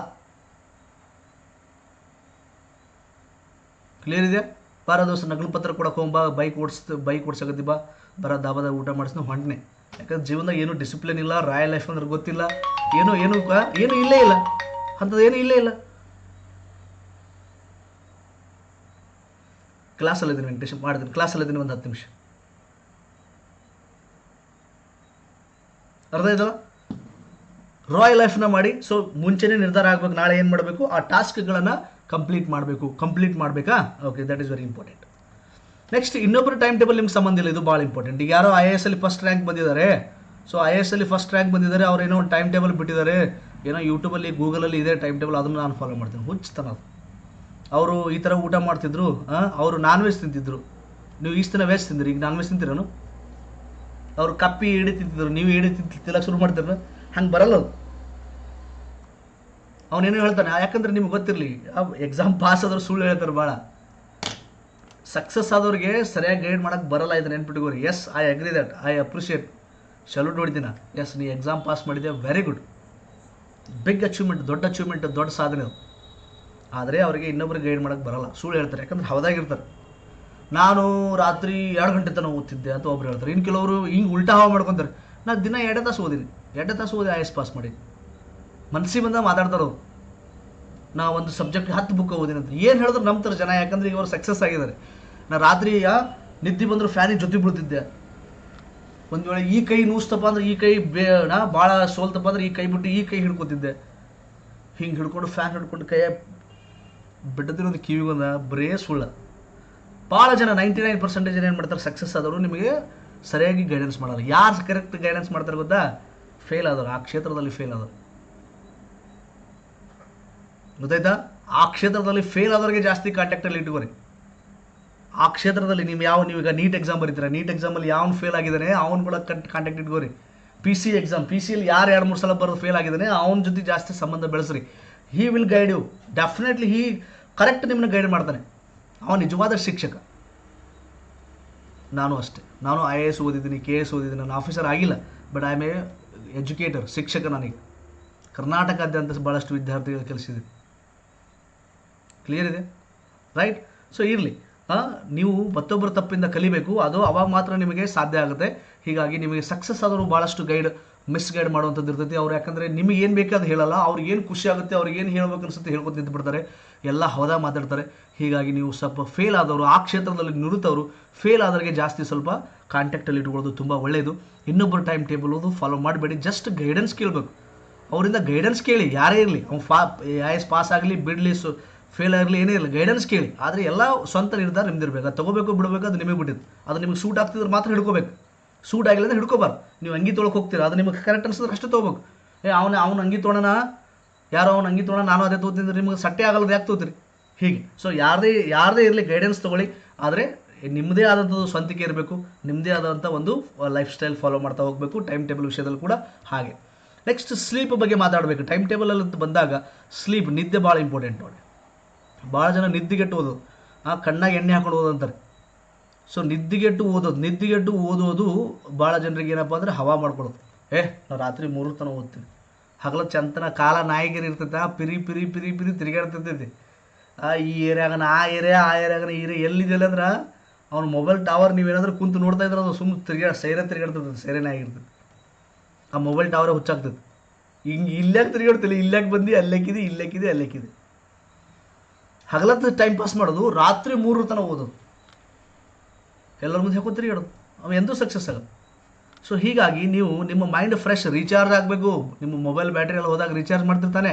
ಕ್ಲಿಯರ್ ಇದೆಯಾ? ಬಾರ ದೋಸ್ತ ನಗಲು ಪತ್ರ ಕೊಡಕ್ಕೆ ಹೋಗ್ಬಾ ಬೈಕ್ ಓಡಿಸ್, ಬೈಕ್ ಓಡ್ಸಕತ್ತಿ ಬಾ. ಬರ ದಾಬಾದ ಊಟ ಮಾಡಿಸ್ನ ಹೊಂಟನೆ. ಯಾಕಂದ್ರೆ ಜೀವನದಾಗ ಏನು ಡಿಸಿಪ್ಲಿನ್ ಇಲ್ಲ, ರಾಯಲ್ ಲೈಫ್ ಅಂದ್ರೆ ಗೊತ್ತಿಲ್ಲ. ಏನು ಏನು ಏನು ಇಲ್ಲೇ ಇಲ್ಲ. ಅಂಥದ್ದು ಏನೂ ಇಲ್ಲೇ ಇಲ್ಲ. ಕ್ಲಾಸಲ್ಲಿದ್ದೀನಿ ವೆಂಕಟೇಶ್ ಮಾಡಿದ್ದೀನಿ ಕ್ಲಾಸಲ್ಲಿದ್ದೀನಿ ಒಂದು ಹತ್ತು ನಿಮಿಷ. ಅರ್ಥ ಆಯ್ತಲ್ಲ ರಾಯಲ್ ಲೈಫ್ನ ಮಾಡಿ ಸೊ ಮುಂಚೆನೇ ನಿರ್ಧಾರ ಆಗಬೇಕು, ನಾಳೆ ಏನು ಮಾಡಬೇಕು? ಆ ಟಾಸ್ಕ್ಗಳನ್ನು ಕಂಪ್ಲೀಟ್ ಮಾಡಬೇಕು. ಕಂಪ್ಲೀಟ್ ಮಾಡಬೇಕಾ? Okay that is very important next ಇನ್ನೊಬ್ಬರು ಟೈಮ್ ಟೇಬಲ್ ನಿಮ್ಗೆ ಸಂಬಂಧ ಇಲ್ಲ, ಇದು ಭಾಳ ಇಂಪಾರ್ಟೆಂಟ್ ಈಗ ಯಾರೋ ಐ ಎ ಎಸ್ ಅಲ್ಲಿ ಫಸ್ಟ್ ರ್ಯಾಂಕ್ ಬಂದಿದ್ದಾರೆ. ಸೊ ಐ ಎ ಎಸ್ ಅಲ್ಲಿ ಫಸ್ಟ್ ರ್ಯಾಂಕ್ ಬಂದಿದ್ದಾರೆ, ಅವ್ರು ಏನೋ ಒಂದು ಟೈಮ್ ಟೇಬಲ್ ಬಿಟ್ಟಿದ್ದಾರೆ. ಏನೋ ಯೂಟ್ಯೂಬಲ್ಲಿ ಗೂಗಲಲ್ಲಿ ಇದೆ ಟೈಮ್ ಟೇಬಲ್ ಅದನ್ನು ನಾನು ಫಾಲೋ ಮಾಡ್ತೀನಿ. ಹುಚ್ಚತನ ಅದು. ಅವರು ಈ ಥರ ಊಟ ಮಾಡ್ತಿದ್ರು ಅವರು ನಾನ್ ವೆಜ್ ತಿಂತಿದ್ರು. ನೀವು ಇಷ್ಟು ದಿನ ವೆಜ್ ತಿಂದ್ರಿ, ಈಗ ನಾನ್ ವೆಜ್ ತಿಂತೀರೇನು? ಅವ್ರು ಕಪ್ಪಿ ಹಿಡಿ ತಿಂತಿದ್ರು, ನೀವು ಹಿಡಿ ತಿಂತಿಲ್ಲ ಶುರು ಮಾಡ್ತಿದ್ರು ಹಂಗೆ ಬರಲ್ಲ ಅದು ಅವನೇನು ಹೇಳ್ತಾನೆ, ಯಾಕಂದ್ರೆ ನಿಮ್ಗೆ ಗೊತ್ತಿರಲಿ ಎಕ್ಸಾಮ್ ಪಾಸ್ ಆದ್ರೆ ಸುಳ್ಳು ಹೇಳ್ತಾರೆ ಭಾಳ ಸಕ್ಸಸ್ ಆದವ್ರಿಗೆ ಸರಿಯಾಗಿ ಗೈಡ್ ಮಾಡೋಕ್ಕೆ ಬರಲ್ಲ ಇದು ನೆನ್ಪಿಟ್ಕೋರಿ. Yes I agree that I appreciate salute ನೋಡಿದ್ದೀನ? Yes ನೀ ಎಕ್ಸಾಮ್ ಪಾಸ್ ಮಾಡಿದೆ ವೆರಿ ಗುಡ್ ಬಿಗ್ ಅಚೀವ್ಮೆಂಟ್ ದೊಡ್ಡ ಅಚೀವ್ಮೆಂಟ್ ದೊಡ್ಡ ಸಾಧನೆ ಅದು. ಆದರೆ ಅವರಿಗೆ ಇನ್ನೊಬ್ಬರು ಗೈಡ್ ಮಾಡೋಕ್ಕೆ ಬರಲ್ಲ. ಸುಳ್ಳು ಹೇಳ್ತಾರೆ. ಯಾಕಂದ್ರೆ ಹೌದಾಗಿರ್ತಾರೆ. ನಾನು ರಾತ್ರಿ ಎರಡು ಗಂಟೆ ತನಕ ಓದ್ತಿದ್ದೆ ಅಂತ ಒಬ್ರು ಹೇಳ್ತಾರೆ. ಇನ್ನು ಕೆಲವರು ಹಿಂಗೆ ಉಲ್ಟಾ ಹಾವ ಮಾಡ್ಕೊತಾರೆ. ನಾನು ದಿನ ಎರಡೇ ತಾಸು ಓದಿನಿ ಎರಡೇ ತಾಸು ಓದಿ ಎಸ್ ಪಾಸ್ ಮಾಡಿ. ಮನಸ್ಸಿಗೆ ಬಂದ ಮಾತಾಡ್ತಾರೋ ನಾ ಒಂದು ಸಬ್ಜೆಕ್ಟ್ ಹತ್ತು ಬುಕ್ ಓದಿನಿ ಅಂತ. ಏನು ಹೇಳಿದ್ರು ನಂಬ್ತಾರೆ ಜನ. ಯಾಕಂದ್ರೆ ಇವರು ಸಕ್ಸಸ್ ಆಗಿದ್ದಾರೆ. ನಾ ರಾತ್ರಿ ನಿದ್ದೆ ಬಂದರೂ ಫ್ಯಾನಿಗೆ ಜೊತೆ ಬಿಡ್ತಿದ್ದೆ. ಒಂದು ವೇಳೆ ಈ ಕೈ ನೂಸ್ತಪ್ಪ ಅಂದ್ರೆ ಈ ಕೈ ಬೇ, ನಾ ಭಾಳ ಸೋಲ್ತಪ್ಪ ಅಂದ್ರೆ ಈ ಕೈ ಬಿಟ್ಟು ಈ ಕೈ ಹಿಡ್ಕೊತಿದ್ದೆ. ಹಿಂಗೆ ಹಿಡ್ಕೊಂಡು ಫ್ಯಾನ್ ಹಿಡ್ಕೊಂಡು ಕೈಯ ಬಿಟ್ಟದಿರೋದು ಕಿವಿಗೊಂದ ಬರೇ ಸುಳ್ಳ. ಭಾಳ ಜನ ನೈಂಟಿ ನೈನ್ ಪರ್ಸೆಂಟೇಜ್ ಏನು ಮಾಡ್ತಾರೆ ಸಕ್ಸಸ್ ಆದವರು ನಿಮಗೆ ಸರಿಯಾಗಿ ಗೈಡೆನ್ಸ್ ಮಾಡಲ್ಲ. ಯಾರು ಕರೆಕ್ಟ್ ಗೈಡೆನ್ಸ್ ಮಾಡ್ತಾರೆ ಗೊತ್ತಾ? ಫೇಲ್ ಆದವರು, ಆ ಕ್ಷೇತ್ರದಲ್ಲಿ ಫೇಲ್ ಆದರು ಗೊತ್ತಾಯ್ತಾ? ಆ ಕ್ಷೇತ್ರದಲ್ಲಿ ಫೇಲ್ ಆದವ್ರಿಗೆ ಜಾಸ್ತಿ ಕಾಂಟ್ಯಾಕ್ಟಲ್ಲಿ ಇಟ್ಕೋರಿ. ಆ ಕ್ಷೇತ್ರದಲ್ಲಿ ನೀವು ಯಾವ ನೀವು ಈಗ ನೀಟ್ ಎಕ್ಸಾಮ್ ಬರೀತೀರ ನೀಟ್ ಎಕ್ಸಾಮಲ್ಲಿ ಯಾವನು ಫೇಲ್ ಆಗಿದ್ದಾನೆ, ಅವ್ನ ಕೂಡ ಕಾಂಟ್ಯಾಕ್ಟ್ ಇಟ್ಕೋರಿ. ಪಿ ಸಿ ಎಕ್ಸಾಮ್ ಪಿ ಸಿಯಲ್ಲಿ ಯಾರು ಎರಡು ಮೂರು ಸಲ ಬರೋದು ಫೇಲ್ ಆಗಿದ್ದಾನೆ, ಅವನ ಜೊತೆ ಜಾಸ್ತಿ ಸಂಬಂಧ ಬೆಳೆಸ್ರಿ. He will guide you definitely he correct ನಿಮ್ಮನ್ನು ಗೈಡ್ ಮಾಡ್ತಾನೆ. ಅವನು ನಿಜವಾದ ಶಿಕ್ಷಕ. ನಾನು ಅಷ್ಟೇ. ನಾನು ಐ ಎ ಎಸ್ ಓದಿದ್ದೀನಿ, ಕೆ ಎಸ್ ಓದಿದ್ದೀನಿ, ನಾನು ಆಫೀಸರ್ ಆಗಿಲ್ಲ but I am a educator ಶಿಕ್ಷಕ ನನಗೆ. ಕರ್ನಾಟಕಾದ್ಯಂತ ಭಾಳಷ್ಟು ವಿದ್ಯಾರ್ಥಿಗಳು ಕಲಿಸಿದೆ ಕ್ಲಿಯರ್ ಇದೆ? ರೈಟ್ ಸೊ ಇರಲಿ. ನೀವು ಮತ್ತೊಬ್ಬರ ತಪ್ಪಿಂದ ಕಲಿಬೇಕು. ಅದು ಅವಾಗ ಮಾತ್ರ ನಿಮಗೆ ಸಾಧ್ಯ ಆಗುತ್ತೆ. ಹೀಗಾಗಿ ನಿಮಗೆ ಸಕ್ಸಸ್ ಆದರೂ ಭಾಳಷ್ಟು ಗೈಡ್ ಮಿಸ್ ಗೈಡ್ ಮಾಡುವಂಥದ್ದು ಇರ್ತೈತಿ. ಅವ್ರು ಯಾಕಂದರೆ ನಿಮಗೆ ಏನು ಬೇಕಾದ ಹೇಳಲ್ಲ. ಅವ್ರಿಗೆ ಏನು ಖುಷಿ ಆಗುತ್ತೆ, ಅವ್ರಿಗೆ ಏನು ಹೇಳ್ಬೇಕು ಅನ್ಸುತ್ತೆ ಹೇಳ್ಕೊತ ಬಿಡ್ತಾರೆ ಎಲ್ಲ ಹೌದಾ ಮಾತಾಡ್ತಾರೆ. ಹೀಗಾಗಿ ನೀವು ಸ್ವಲ್ಪ ಫೇಲ್ ಆದವರು, ಆ ಕ್ಷೇತ್ರದಲ್ಲಿ ನುರಿತವರು ಫೇಲ್ ಆದವರಿಗೆ ಜಾಸ್ತಿ ಸ್ವಲ್ಪ ಕಾಂಟ್ಯಾಕ್ಟಲ್ಲಿ ಇಟ್ಕೊಳ್ಳೋದು ತುಂಬ ಒಳ್ಳೆಯದು ಇನ್ನೊಬ್ಬರು ಟೈಮ್ ಟೇಬಲ್ ಅದು ಫಾಲೋ ಮಾಡಬೇಡಿ. ಜಸ್ಟ್ ಗೈಡೆನ್ಸ್ ಕೇಳಬೇಕು. ಅವರಿಂದ ಗೈಡೆನ್ಸ್ ಕೇಳಿ, ಯಾರೇ ಇರಲಿ, ಅವ್ನು ಫಾ ಎಸ್ ಪಾಸ್ ಆಗಲಿ, ಬಿಡಲಿ, ಸೊ ಫೇಲ್ ಆಗಲಿ, ಏನೇ ಇರಲಿ ಗೈಡೆನ್ಸ್ ಕೇಳಿ. ಆದರೆ ಎಲ್ಲ ಸ್ವಂತ ನಿರ್ಧಾರ ನಿಮ್ದಿರ್ಬೇಕು ಅದು ತಗೋಬೇಕು, ಬಿಡಬೇಕು, ಅದು ನಿಮಗೆ ಬಿಟ್ಟಿದ್ದು. ಅದು ನಿಮಗೆ ಸೂಟ್ ಆಗ್ತಿದ್ರೆ ಮಾತ್ರ ಹಿಡ್ಕೋಬೇಕು. ಸೂಟ್ ಆಗಿಲ್ಲ ಅಂದರೆ ಹಿಡ್ಕೋಬಾರ್ದು. ನೀವು ಅಂಗಿ ತೊಳಕ್ಕೆ ಹೋಗ್ತೀರಾ, ಅದು ನಿಮಗೆ ಕರೆಕ್ಟ್ ಅನ್ಸಿದ್ರೆ ಅಷ್ಟೇ ತೊಗೋಬೇಕು. ಏ, ಅವನ, ಅವ್ನ ಅಂಗಿ ತೊಗೊಳೋಣ ಯಾರೋ ಅವ್ನು ಹಂಗೆ ತೊಗೊಂಡು ನಾನು ಅದೇ ತೊಗೋತೀನಿ ನಿಮಗೆ ಸಟ್ಟೆ ಆಗಲ್ಲದು ಯಾಕೆ ತೋತಿರಿ? ಹೀಗೆ. ಸೊ ಯಾರದೇ ಯಾರದೇ ಇರಲಿ ಗೈಡೆನ್ಸ್ ತೊಗೊಳ್ಳಿ. ಆದರೆ ನಿಮ್ಮದೇ ಆದಂಥದ್ದು ಸ್ವಂತಿಕೆ ಇರಬೇಕು. ನಿಮ್ಮದೇ ಆದಂಥ ಒಂದು ಲೈಫ್ ಸ್ಟೈಲ್ ಫಾಲೋ ಮಾಡ್ತಾ ಹೋಗಬೇಕು ಟೈಮ್ ಟೇಬಲ್ ವಿಷಯದಲ್ಲಿ ಕೂಡ ಹಾಗೆ. ನೆಕ್ಸ್ಟ್ ಸ್ಲೀಪ್ ಬಗ್ಗೆ ಮಾತಾಡಬೇಕು. ಟೈಮ್ ಟೇಬಲಲ್ಲಿ ಬಂದಾಗ ಸ್ಲೀಪ್ ನಿದ್ದೆ ಭಾಳ ಇಂಪಾರ್ಟೆಂಟ್ ನೋಡಿ. ಭಾಳ ಜನ ನಿದ್ದೆಗೆಟ್ಟು ಓದೋದು. ಆ, ಕಣ್ಣಾಗ ಎಣ್ಣೆ ಹಾಕೊಂಡು ಓದೋದು ಅಂತಾರೆ. ಸೊ ನಿದ್ದೆಗೆಟ್ಟು ಓದೋದು ನಿದ್ದೆಗೆಟ್ಟು ಓದೋದು ಭಾಳ ಜನರಿಗೆ ಏನಪ್ಪ ಅಂದರೆ ಹವಾ ಮಾಡ್ಕೊಳೋದು ಏ ನಾವು ರಾತ್ರಿ ಮೂರು ತನಕ ಓದ್ತೀನಿ. ಹಗಲ ಚಂತನ ಕಾಲ ನಾಯಿಗಿರಿ ಇರ್ತೈತೆ ಪಿರಿ ಪಿರಿ ಪಿರಿ ಪಿರಿ ತಿರುಗಾಡ್ತಿರ್ತೈತಿ. ಆ ಈ ಏರಿಯಾಗನ, ಆ ಏರಿಯಾ, ಆ ಏರಿಯಾಗನ ಏರಿಯಾ ಎಲ್ಲಿದೆಯಲ್ಲ ಅಂದ್ರೆ ಅವ್ನ ಮೊಬೈಲ್ ಟವರ್ ನೀವೇನಾದ್ರೂ ಕುಂತು ನೋಡ್ತಾ ಇದ್ರೆ ಅದು ಸುಮ್ಮನೆ ತಿರ್ಗಾ ಸೈರೆ ತಿರ್ಗಾಡ್ತದೆ ಸೈರೆನೇ ಆಗಿರ್ತದೆ ಆ ಮೊಬೈಲ್ ಟವರೇ ಹುಚ್ಚಾಗ್ತದೆ ಹಿಂಗೆ ಇಲ್ಲಾಗ ತಿರ್ಗಾಡ್ತಿಲ್ಲ ಇಲ್ಲಾಗ ಬಂದು, ಅಲ್ಲೇಕಿದೆ, ಇಲ್ಲೇಕಿದೆ, ಅಲ್ಲೇಕಿದೆ. ಹಗಲತ್ತು ಟೈಮ್ ಪಾಸ್ ಮಾಡೋದು ರಾತ್ರಿ ಮೂರು ತನಕ ಓದೋದು. ಎಲ್ಲರ ಮುಂದೆ ಹಾಕೋ ತಿರುಗಾಡೋದು. ಅವ ಎಂದೂ ಸಕ್ಸಸ್ ಆಗಲ್ಲ. ಸೊ ಹೀಗಾಗಿ ನೀವು ನಿಮ್ಮ ಮೈಂಡ್ ಫ್ರೆಶ್ ರೀಚಾರ್ಜ್ ಆಗಬೇಕು. ನಿಮ್ಮ ಮೊಬೈಲ್ ಬ್ಯಾಟ್ರಿ ಎಲ್ಲ ಹೋದಾಗ ರೀಚಾರ್ಜ್ ಮಾಡ್ತಿರ್ತಾನೆ.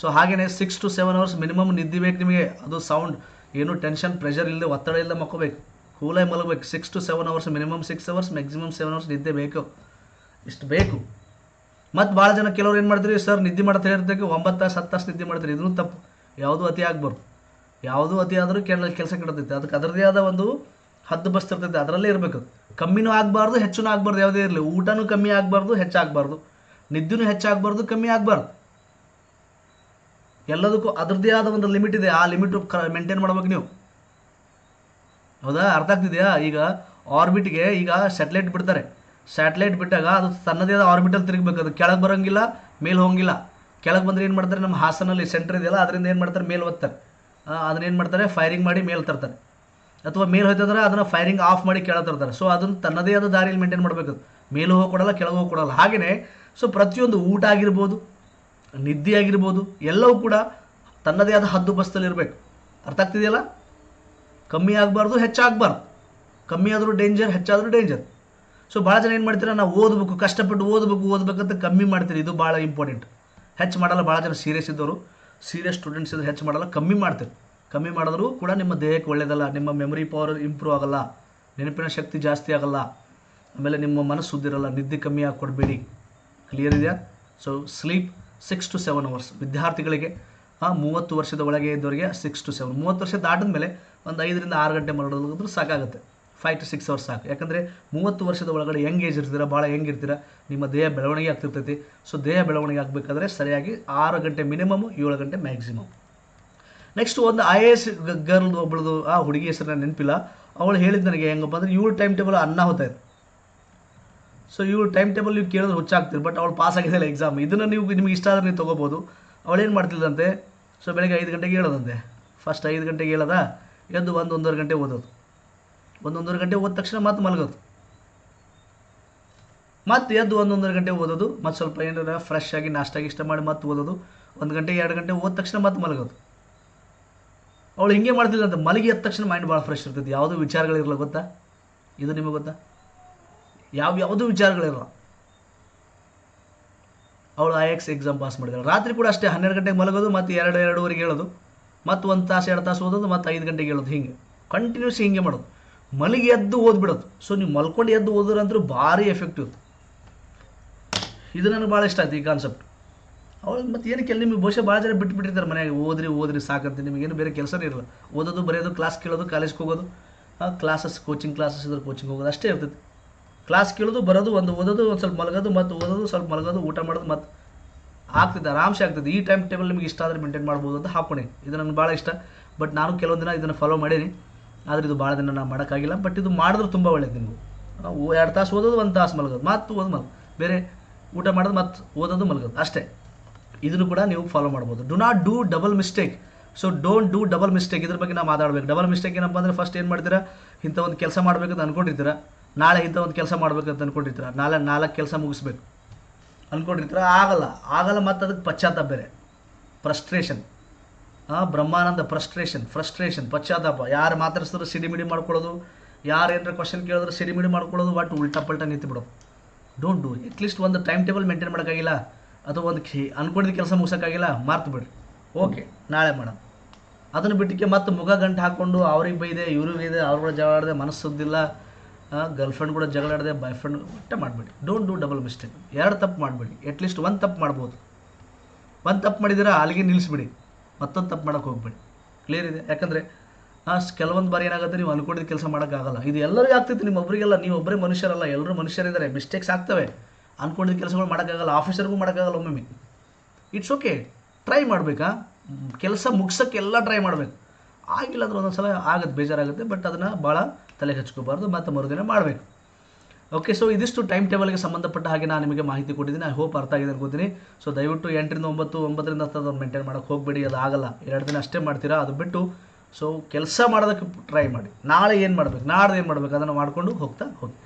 ಸೊ ಹಾಗೆಯೇ six to seven hours minimum ನಿದ್ದೆ ಬೇಕು ನಿಮಗೆ. ಅದು ಸೌಂಡ್ ಏನು ಟೆನ್ಷನ್ ಪ್ರೆಷರ್ ಇಲ್ಲದೆ, ಒತ್ತಡ ಇಲ್ಲದೆ ಮಕ್ಕೋಬೇಕು. ಕೂಲಾಗಿ ಮಲಗಬೇಕು. Six to seven hours minimum six hours maximum seven hours ನಿದ್ದೆ ಬೇಕು. ಇಷ್ಟು ಬೇಕು. ಮತ್ತು ಭಾಳ ಜನ ಕೆಲವ್ರು ಏನು ಮಾಡ್ತೀರಿ? ಸರ್, ನಿದ್ದೆ ಮಾಡ್ತಾ ಇರ್ತಕ್ಕೆ ಒಂಬತ್ತು ತಾಸು, ಹತ್ತು ತಾಸು ನಿದ್ದೆ ಮಾಡ್ತೀರಿ. ಇದನ್ನು ತಪ್ಪು. ಯಾವುದೂ ಅತಿ ಆಗ್ಬಾರ್ದು. ಯಾವುದೂ ಅತಿ ಆದರೂ ಕೆಲ, ಕೆಲಸ ಕೆಡ್ತೈತೆ. ಅದಕ್ಕೆ ಅದರದೇ ಆದ ಒಂದು ಹದ್ದು ಬಸ್ ಇರ್ತೈತೆ. ಅದರಲ್ಲೇ ಇರಬೇಕು. ಕಮ್ಮಿನೂ ಆಗಬಾರ್ದು ಹೆಚ್ಚೂ ಆಗಬಾರ್ದು, ಯಾವುದೇ ಇರಲಿ. ಊಟನೂ ಕಮ್ಮಿ ಆಗಬಾರ್ದು, ಹೆಚ್ಚಾಗಬಾರ್ದು. ನಿದ್ದೆನೂ ಹೆಚ್ಚಾಗಬಾರ್ದು, ಕಮ್ಮಿ ಆಗಬಾರ್ದು. ಎಲ್ಲದಕ್ಕೂ ಅದರದ್ದೇ ಆದ ಒಂದು ಲಿಮಿಟ್ ಇದೆ. ಆ ಲಿಮಿಟ್ ಮೇಂಟೈನ್ ಮಾಡ್ಬೇಕು ನೀವು. ಹೌದಾ? ಅರ್ಥ ಆಗ್ತಿದೆಯಾ? ಈಗ ಆರ್ಬಿಟ್ಗೆ ಈಗ ಸ್ಯಾಟಲೈಟ್ ಬಿಡ್ತಾರೆ. ಸ್ಯಾಟಲೈಟ್ ಬಿಟ್ಟಾಗ ಅದು ತನ್ನದೇ ಆದ ಆರ್ಬಿಟಲ್ಲಿ ತಿರುಗಬೇಕು. ಅದು ಕೆಳಗೆ ಬರೋಂಗಿಲ್ಲ, ಮೇಲೆ ಹೋಗಿಲ್ಲ. ಕೆಳಗೆ ಬಂದರೆ ಏನು ಮಾಡ್ತಾರೆ? ನಮ್ಮ ಹಾಸನಲ್ಲಿ ಸೆಂಟರ್ ಇದೆಯಲ್ಲ, ಅದರಿಂದ ಏನು ಮಾಡ್ತಾರೆ? ಮೇಲೆ ಅದನ್ನ ಏನು ಮಾಡ್ತಾರೆ? ಫೈರಿಂಗ್ ಮಾಡಿ ಮೇಲೆ ತರ್ತಾರೆ. ಅಥವಾ ಮೇಲೆ ಹೋಯ್ತಂದ್ರೆ ಅದನ್ನು ಫೈರಿಂಗ್ ಆಫ್ ಮಾಡಿ ಕೇಳತ್ತಿರ್ತಾರೆ ತರ್ತಾರೆ. ಸೊ ಅದನ್ನು ತನ್ನದೇ ಆದ ದಾರಿಯಲ್ಲಿ ಮೇಂಟೈನ್ ಮಾಡಬೇಕು. ಮೇಲೂ ಹೋಗಿ ಕೊಡಲ್ಲ, ಕೆಳಗೆ ಹೋಗಿ ಕೊಡಲ್ಲ. ಹಾಗೆಯೇ ಸೊ ಪ್ರತಿಯೊಂದು ಊಟ ಆಗಿರ್ಬೋದು, ನಿದ್ದೆ ಆಗಿರ್ಬೋದು, ಎಲ್ಲವೂ ಕೂಡ ತನ್ನದೇ ಆದ ಹದ್ದು ಬಸ್ತಲ್ಲಿ ಇರಬೇಕು. ಅರ್ಥ ಆಗ್ತಿದೆಯಲ್ಲ? ಕಮ್ಮಿ ಆಗಬಾರ್ದು, ಹೆಚ್ಚಾಗಬಾರ್ದು. ಕಮ್ಮಿ ಆದರೂ ಡೇಂಜರ್ ಹೆಚ್ಚಾದರೂ ಡೇಂಜರ್ ಸೊ ಭಾಳ ಜನ ಏನು ಮಾಡ್ತೀರಾ, ನಾವು ಓದಬೇಕು, ಕಷ್ಟಪಟ್ಟು ಓದಬೇಕು, ಓದಬೇಕಂತ ಕಮ್ಮಿ ಮಾಡ್ತೀರಿ. ಇದು ಭಾಳ ಇಂಪಾರ್ಟೆಂಟ್ ಹೆಚ್ಚು ಮಾಡಲ್ಲ ಭಾಳ ಜನ ಸೀರಿಯಸ್ ಇದ್ದವರು. ಸೀರಿಯಸ್ ಸ್ಟೂಡೆಂಟ್ಸ್ ಇದ್ದರೆ ಹೆಚ್ಚು ಮಾಡಲ್ಲ, ಕಮ್ಮಿ ಮಾಡ್ತೀರಿ. ಕಮ್ಮಿ ಮಾಡಿದ್ರು ಕೂಡ ನಿಮ್ಮ ದೇಹಕ್ಕೆ ಒಳ್ಳೆಯದಲ್ಲ ನಿಮ್ಮ ಮೆಮೊರಿ ಪವರ್ ಇಂಪ್ರೂವ್ ಆಗಲ್ಲ, ನೆನಪಿನ ಶಕ್ತಿ ಜಾಸ್ತಿ ಆಗಲ್ಲ, ಆಮೇಲೆ ನಿಮ್ಮ ಮನಸ್ಸು ಸುದ್ದಿರಲ್ಲ ನಿದ್ದೆ ಕಮ್ಮಿ ಆಗಿ ಕೊಡಬೇಡಿ ಕ್ಲಿಯರ್ ಇದೆಯಾ? So sleep six to seven hours ವಿದ್ಯಾರ್ಥಿಗಳಿಗೆ ಮೂವತ್ತು ವರ್ಷದ ಒಳಗೆ ಇದ್ದವರಿಗೆ ಸಿಕ್ಸ್ ಟು ಸೆವೆನ್ ಮೂವತ್ತು ವರ್ಷ ದಾಟಿದ ಮೇಲೆ ಒಂದು ಐದರಿಂದ ಆರು ಗಂಟೆ ಮಲಗೋದ್ರೆ ಸಾಕಾಗುತ್ತೆ. ಫೈವ್ ಟು ಸಿಕ್ಸ್ ಅವರ್ಸ್ ಸಾಕು. ಯಾಕಂದರೆ ಮೂವತ್ತು ವರ್ಷದ ಒಳಗಡೆ ಹೆಂಗೆ ಏಜ್ ಇರ್ತೀರ ಭಾಳ ಹೆಂಗೆ ಇರ್ತೀರ, ನಿಮ್ಮ ದೇಹ ಬೆಳವಣಿಗೆ ಆಗ್ತಿರ್ತೈತಿ. ಸೊ ದೇಹ ಬೆಳವಣಿಗೆ ಆಗಬೇಕಾದ್ರೆ ಸರಿಯಾಗಿ ಆರು ಗಂಟೆ ಮಿನಿಮಮ್ ಏಳು ಗಂಟೆ ಮ್ಯಾಕ್ಸಿಮಮ್ ನೆಕ್ಸ್ಟ್ ಒಂದು ಐ ಎ ಎಸ್ ಗರ್ಲ್ ಒಬ್ಬಳದು ಆ ಹುಡುಗಿ ಹೆಸರು ನೆನಪಿಲ್ಲ. ಅವಳು ಹೇಳಿದ್ದು ನನಗೆ ಹೆಂಗಪ್ಪ ಅಂದರೆ, ಇವಳು ಟೈಮ್ ಟೇಬಲ್ ಅನ್ನ ಹೋಗ್ತಾ ಇತ್ತು. ಸೊ ಇವಳು ಟೈಮ್ ಟೇಬಲ್ ನೀವು ಕೇಳಿದ್ರೆ ಹುಚ್ಚಾಗ್ತೀರಿ ಬಟ್ ಅವಳು ಪಾಸ್ ಆಗಿದ್ದಲ್ಲ ಎಕ್ಸಾಮ್ ಇದನ್ನು ನೀವು, ನಿಮ್ಗೆ ಇಷ್ಟ ಆದರೆ ನೀವು ತೊಗೋಬೋದು. ಅವಳೇನು ಮಾಡ್ತಿದ್ದಂತೆ ಸೊ ಬೆಳಗ್ಗೆ ಐದು ಗಂಟೆಗೆ ಹೇಳೋದಂತೆ. ಫಸ್ಟ್ ಐದು ಗಂಟೆಗೆ ಹೇಳೋದ? ಎದ್ದು ಒಂದು ಒಂದೂವರೆ ಗಂಟೆ ಓದೋದು. ಒಂದೊಂದೂವರೆ ಗಂಟೆ ಓದ ತಕ್ಷಣ ಮತ್ತೆ ಮಲಗೋದು. ಮತ್ತೆ ಎದ್ದು ಒಂದೊಂದೂವರೆ ಗಂಟೆ ಓದೋದು. ಮತ್ತು ಸ್ವಲ್ಪ ಏನಾರ ಫ್ರೆಶ್ ಆಗಿ, ನಾಷ್ಟಾಗಿ ಇಷ್ಟ ಮಾಡಿ ಮತ್ತೆ ಓದೋದು. ಒಂದು ಗಂಟೆ ಎರಡು ಗಂಟೆ ಓದ ತಕ್ಷಣ ಮತ್ತೆ ಮಲಗೋದು. ಅವಳು ಹಿಂಗೆ ಮಾಡ್ತಿಲ್ಲ ಅಂತ ಮಲಗಿ ಎದ್ದ ತಕ್ಷಣ ಮೈಂಡ್ ಭಾಳ ಫ್ರೆಶ್ ಇರ್ತೈತಿ. ಯಾವುದೂ ವಿಚಾರಗಳಿರಲ್ಲ ಗೊತ್ತಾ? ಇದು ನಿಮಗೆ ಗೊತ್ತಾ? ಯಾವ ಯಾವುದೂ ವಿಚಾರಗಳಿರಲ್ಲ. ಅವಳು ಐ ಎಕ್ಸ್ ಎಕ್ಸಾಮ್ ಪಾಸ್ ಮಾಡಿದಳು. ರಾತ್ರಿ ಕೂಡ ಅಷ್ಟೇ ಹನ್ನೆರಡು ಗಂಟೆಗೆ ಮಲಗೋದು, ಮತ್ತು ಎರಡು, ಎರಡೂವರೆಗೆ ಹೇಳೋದು, ಮತ್ತು ಒಂದು ತಾಸು, ಎರಡು ತಾಸು ಓದೋದು, ಮತ್ತು ಐದು ಗಂಟೆಗೆ ಹೇಳೋದು, ಹಿಂಗೆ. ಕಂಟಿನ್ಯೂಸ್ ಹಿಂಗೆ ಮಾಡೋದು. ಮಲಗಿ ಎದ್ದು ಓದ್ಬಿಡೋದು. ಸೊ ನೀವು ಮಲ್ಕೊಂಡು ಎದ್ದು ಓದೋರಂದ್ರೂ ಭಾರಿ ಎಫೆಕ್ಟಿವ್ ಇದು ನನಗೆ ಭಾಳ ಇಷ್ಟ ಆಯ್ತು ಈ ಕಾನ್ಸೆಪ್ಟ್ ಅವಳು ಮತ್ತೆ ಏನಕ್ಕೆ ನಿಮಗೆ ಬಹುಶಃ ಭಾಳ ಜನ ಬಿಟ್ಬಿಟ್ಟಿರ್ತಾರೆ ಮನೆಯಾಗ, ಓದ್ರಿ ಓದ್ರಿ ಸಾಕಂತ ನಿಮಗೇನು ಬೇರೆ ಕೆಲಸನೇ ಇರಲ್ಲ. ಓದೋದು, ಬರೆಯೋದು ಕ್ಲಾಸ್ ಕೇಳೋದು ಕಾಲೇಜ್ಗೆ ಹೋಗೋದು ಕ್ಲಾಸಸ್ ಕೋಚಿಂಗ್ ಕ್ಲಾಸಸ್ ಇದ್ರೆ ಕೋಚಿಂಗ್ ಹೋಗೋದು, ಅಷ್ಟೇ ಇರ್ತೈತಿ. ಕ್ಲಾಸ್ ಕೇಳೋದು, ಬರೋದು, ಒಂದು ಓದೋದು, ಒಂದು ಸ್ವಲ್ಪ ಮಲಗೋದು, ಮತ್ತು ಓದೋದು, ಸ್ವಲ್ಪ ಮಲಗೋದು, ಊಟ ಮಾಡೋದು, ಮತ್ತು ಆಗ್ತದೆ ಆರಾಮ್ಸೆ ಆಗ್ತದೆ ಈ ಟೈಮ್ ಟೇಬಲ್ ನಿಮಗೆ ಇಷ್ಟ ಆದರೆ ಮೇಂಟೈನ್ ಮಾಡ್ಬೋದು ಅಂತ ಹಾಕೊಂಡೆ ಇದು ನನಗೆ ಭಾಳ ಇಷ್ಟ. ಬಟ್ ನಾನು ಕೆಲವೊಂದು ದಿನ ಇದನ್ನು ಫಾಲೋ ಮಾಡೀನಿ. ಆದರೆ ಇದು ಭಾಳ ದಿನ ನಾನು ಮಾಡೋಕ್ಕಾಗಿಲ್ಲ. ಬಟ್ ಇದು ಮಾಡಿದ್ರೆ ತುಂಬ ಒಳ್ಳೇದು ನಿಮಗೆ. ಎರಡು ತಾಸು ಓದೋದು, ಒಂದು ತಾಸು ಮಲಗೋದು, ಮತ್ತು ಓದು ಮಲ್ ಬೇರೆ ಊಟ ಮಾಡೋದು, ಮತ್ತು ಓದೋದು, ಮಲಗೋದು, ಅಷ್ಟೇ. ಇದನ್ನು ಕೂಡ ನೀವು ಫಾಲೋ ಮಾಡ್ಬೋದು. Do not do double mistake so don't do double mistake ಇದ್ರ ಬಗ್ಗೆ ನಾವು ಮಾತಾಡಬೇಕು. ಡಬಲ್ ಮಿಸ್ಟೇಕ್ ಏನಪ್ಪ ಅಂದರೆ ಫಸ್ಟ್ ಏನು ಮಾಡ್ತೀರಾ? ಇಂಥ ಒಂದು ಕೆಲಸ ಮಾಡಬೇಕಂತ ಅಂದ್ಕೊಂಡಿರ್ತೀರ ನಾಳೆ ಇಂಥ ಒಂದು ಕೆಲಸ ಮಾಡ್ಬೇಕಂತ ಅಂದ್ಕೊಂಡಿರ್ತೀರ ನಾಳೆ ನಾಲ್ಕು ಕೆಲಸ ಮುಗಿಸ್ಬೇಕು. ಅಂದ್ಕೊಂಡಿರ್ತೀರ ಆಗಲ್ಲ. ಆಗಲ್ಲ ಮತ್ತು ಅದಕ್ಕೆ ಪಶ್ಚಾತ್ತಾಪ ಬೇರೆ. ಫ್ರಸ್ಟ್ರೇಷನ್ ಬ್ರಹ್ಮಾನಂದ ಫ್ರಸ್ಟ್ರೇಷನ್ ಫ್ರಸ್ಟ್ರೇಷನ್ ಪಶ್ಚಾತ್ತಾಪ. ಯಾರು ಮಾತಾಡಿಸಿದ್ರು ಸಿಡಿಮಿಡಿ ಮಾಡ್ಕೊಳ್ಳೋದು? ಯಾರು ಏನಾರ ಕ್ವಶನ್ ಕೇಳಿದ್ರೆ ಸಿಡಿಮಿಡಿ ಮಾಡ್ಕೊಳ್ಳೋದು? ಬಟ್ ಉಲ್ಟಾ ಪಲ್ಟಾ ನಿಂತು ಡೋಂಟ್ ಡೂ ಅಟ್ಲೀಸ್ಟ್ ಒಂದು ಟೈಮ್ ಟೇಬಲ್ ಮೇಂಟೈನ್ ಮಾಡೋಕ್ಕಾಗಿಲ್ಲ. ಅಥವಾ ಒಂದು ಕ್ಷಿ ಅನ್ಕೊಂಡಿದ್ದ ಕೆಲಸ ಮುಗಿಸೋಕ್ಕಾಗಿಲ್ಲ, ಮಾರ್ತು ಬಿಡ್ರಿ. ಓಕೆ ನಾಳೆ ಮೇಡಮ್. ಅದನ್ನು ಬಿಟ್ಟಕ್ಕೆ ಮತ್ತೆ ಮುಗ ಗಂಟು ಹಾಕ್ಕೊಂಡು ಅವ್ರಿಗೆ ಬೈದೆ, ಇವ್ರಿಗೆ ಬೈದೆ, ಅವ್ರ ಕೂಡ ಜಗಳ ಆಡದೆ, ಮನಸ್ಸುದ್ದಿಲ್ಲ. ಗರ್ಲ್ ಫ್ರೆಂಡ್ ಕೂಡ ಜಗಳ ಆಡಿದೆ ಬಾಯ್ ಫ್ರೆಂಡ್ ಒಟ್ಟೆ ಮಾಡಬೇಡಿ ಡೋಂಟ್ ಡೂ ಡಬಲ್ ಮಿಸ್ಟೇಕ್ ಎರಡು ತಪ್ಪು ಮಾಡಬೇಡಿ ಅಟ್ಲೀಸ್ಟ್ ಒಂದು ತಪ್ಪು ಮಾಡ್ಬೋದು. ಒಂದು ತಪ್ಪು ಮಾಡಿದ್ದೀರಾ ಅಲ್ಲಿಗೆ ನಿಲ್ಲಿಸ್ಬಿಡಿ ಮತ್ತೊಂದು ತಪ್ಪು ಮಾಡೋಕೆ ಹೋಗ್ಬೇಡಿ. ಕ್ಲಿಯರ್ ಇದೆ? ಯಾಕಂದರೆ ಕೆಲವೊಂದು ಬಾರಿ ಏನಾಗುತ್ತೆ, ನೀವು ಅನ್ಕೊಂಡಿದ್ದ ಕೆಲಸ ಮಾಡೋಕ್ಕಾಗಲ್ಲ ಇದು ಎಲ್ಲರಿಗೂ ಆಗ್ತೈತಿ ನಿಮ್ಮ ಒಬ್ಬರಿಗೆಲ್ಲ ನೀವು ಒಬ್ಬರೇ ಮನುಷ್ಯರಲ್ಲ ಎಲ್ಲರೂ ಮನುಷ್ಯರಿದ್ದಾರೆ. ಮಿಸ್ಟೇಕ್ಸ್ ಆಗ್ತವೆ. ಅನ್ಕೊಂಡಿದ್ದ ಕೆಲಸಗಳು ಮಾಡೋಕ್ಕಾಗಲ್ಲ, ಆಫೀಸರ್ಗೂ ಮಾಡೋಕ್ಕಾಗಲ್ಲ ಒಮ್ಮೊಮ್ಮೆ. ಇಟ್ಸ್ ಓಕೆ ಟ್ರೈ ಮಾಡಬೇಕಾ? ಕೆಲಸ ಮುಗಿಸೋಕ್ಕೆಲ್ಲ ಟ್ರೈ ಮಾಡಬೇಕು. ಆಗಿಲ್ಲ ಅಂದ್ರೆ ಒಂದೊಂದು ಸಲ ಆಗುತ್ತೆ ಬೇಜಾರಾಗುತ್ತೆ ಬಟ್ ಅದನ್ನು ಭಾಳ ತಲೆಗೆ ಹಚ್ಕೋಬಾರ್ದು, ಮತ್ತು ಮರುದಿನ ಮಾಡಬೇಕು. ಓಕೆ ಸೊ ಇದಿಷ್ಟು ಟೈಮ್ ಟೇಬಲ್ಗೆ ಸಂಬಂಧಪಟ್ಟ ಹಾಗೆ ನಾನು ನಿಮಗೆ ಮಾಹಿತಿ ಕೊಟ್ಟಿದ್ದೀನಿ. ಐ ಹೋಪ್ ಅರ್ಥ ಆಗಿದೆ ಅನ್ಕೋತೀನಿ. ಸೊ ದಯವಿಟ್ಟು ಎಂಟರಿಂದ ಒಂಬತ್ತು, ಒಂಬತ್ತರಿಂದ ಹತ್ತು ಅದನ್ನು ಮೇಂಟೈನ್ ಮಾಡೋಕ್ಕೆ ಹೋಗಬೇಡಿ, ಅದು ಆಗಲ್ಲ. ಎರಡು ದಿನ ಅಷ್ಟೇ ಮಾಡ್ತೀರಾ? ಅದು ಬಿಟ್ಟು ಸೊ ಕೆಲಸ ಮಾಡೋದಕ್ಕೆ ಟ್ರೈ ಮಾಡಿ. ನಾಳೆ ಏನು ಮಾಡಬೇಕು? ನಾಡ್ದು ಏನು ಮಾಡಬೇಕು? ಅದನ್ನು ಮಾಡಿಕೊಂಡು ಹೋಗ್ತಾ ಹೋಗಿ.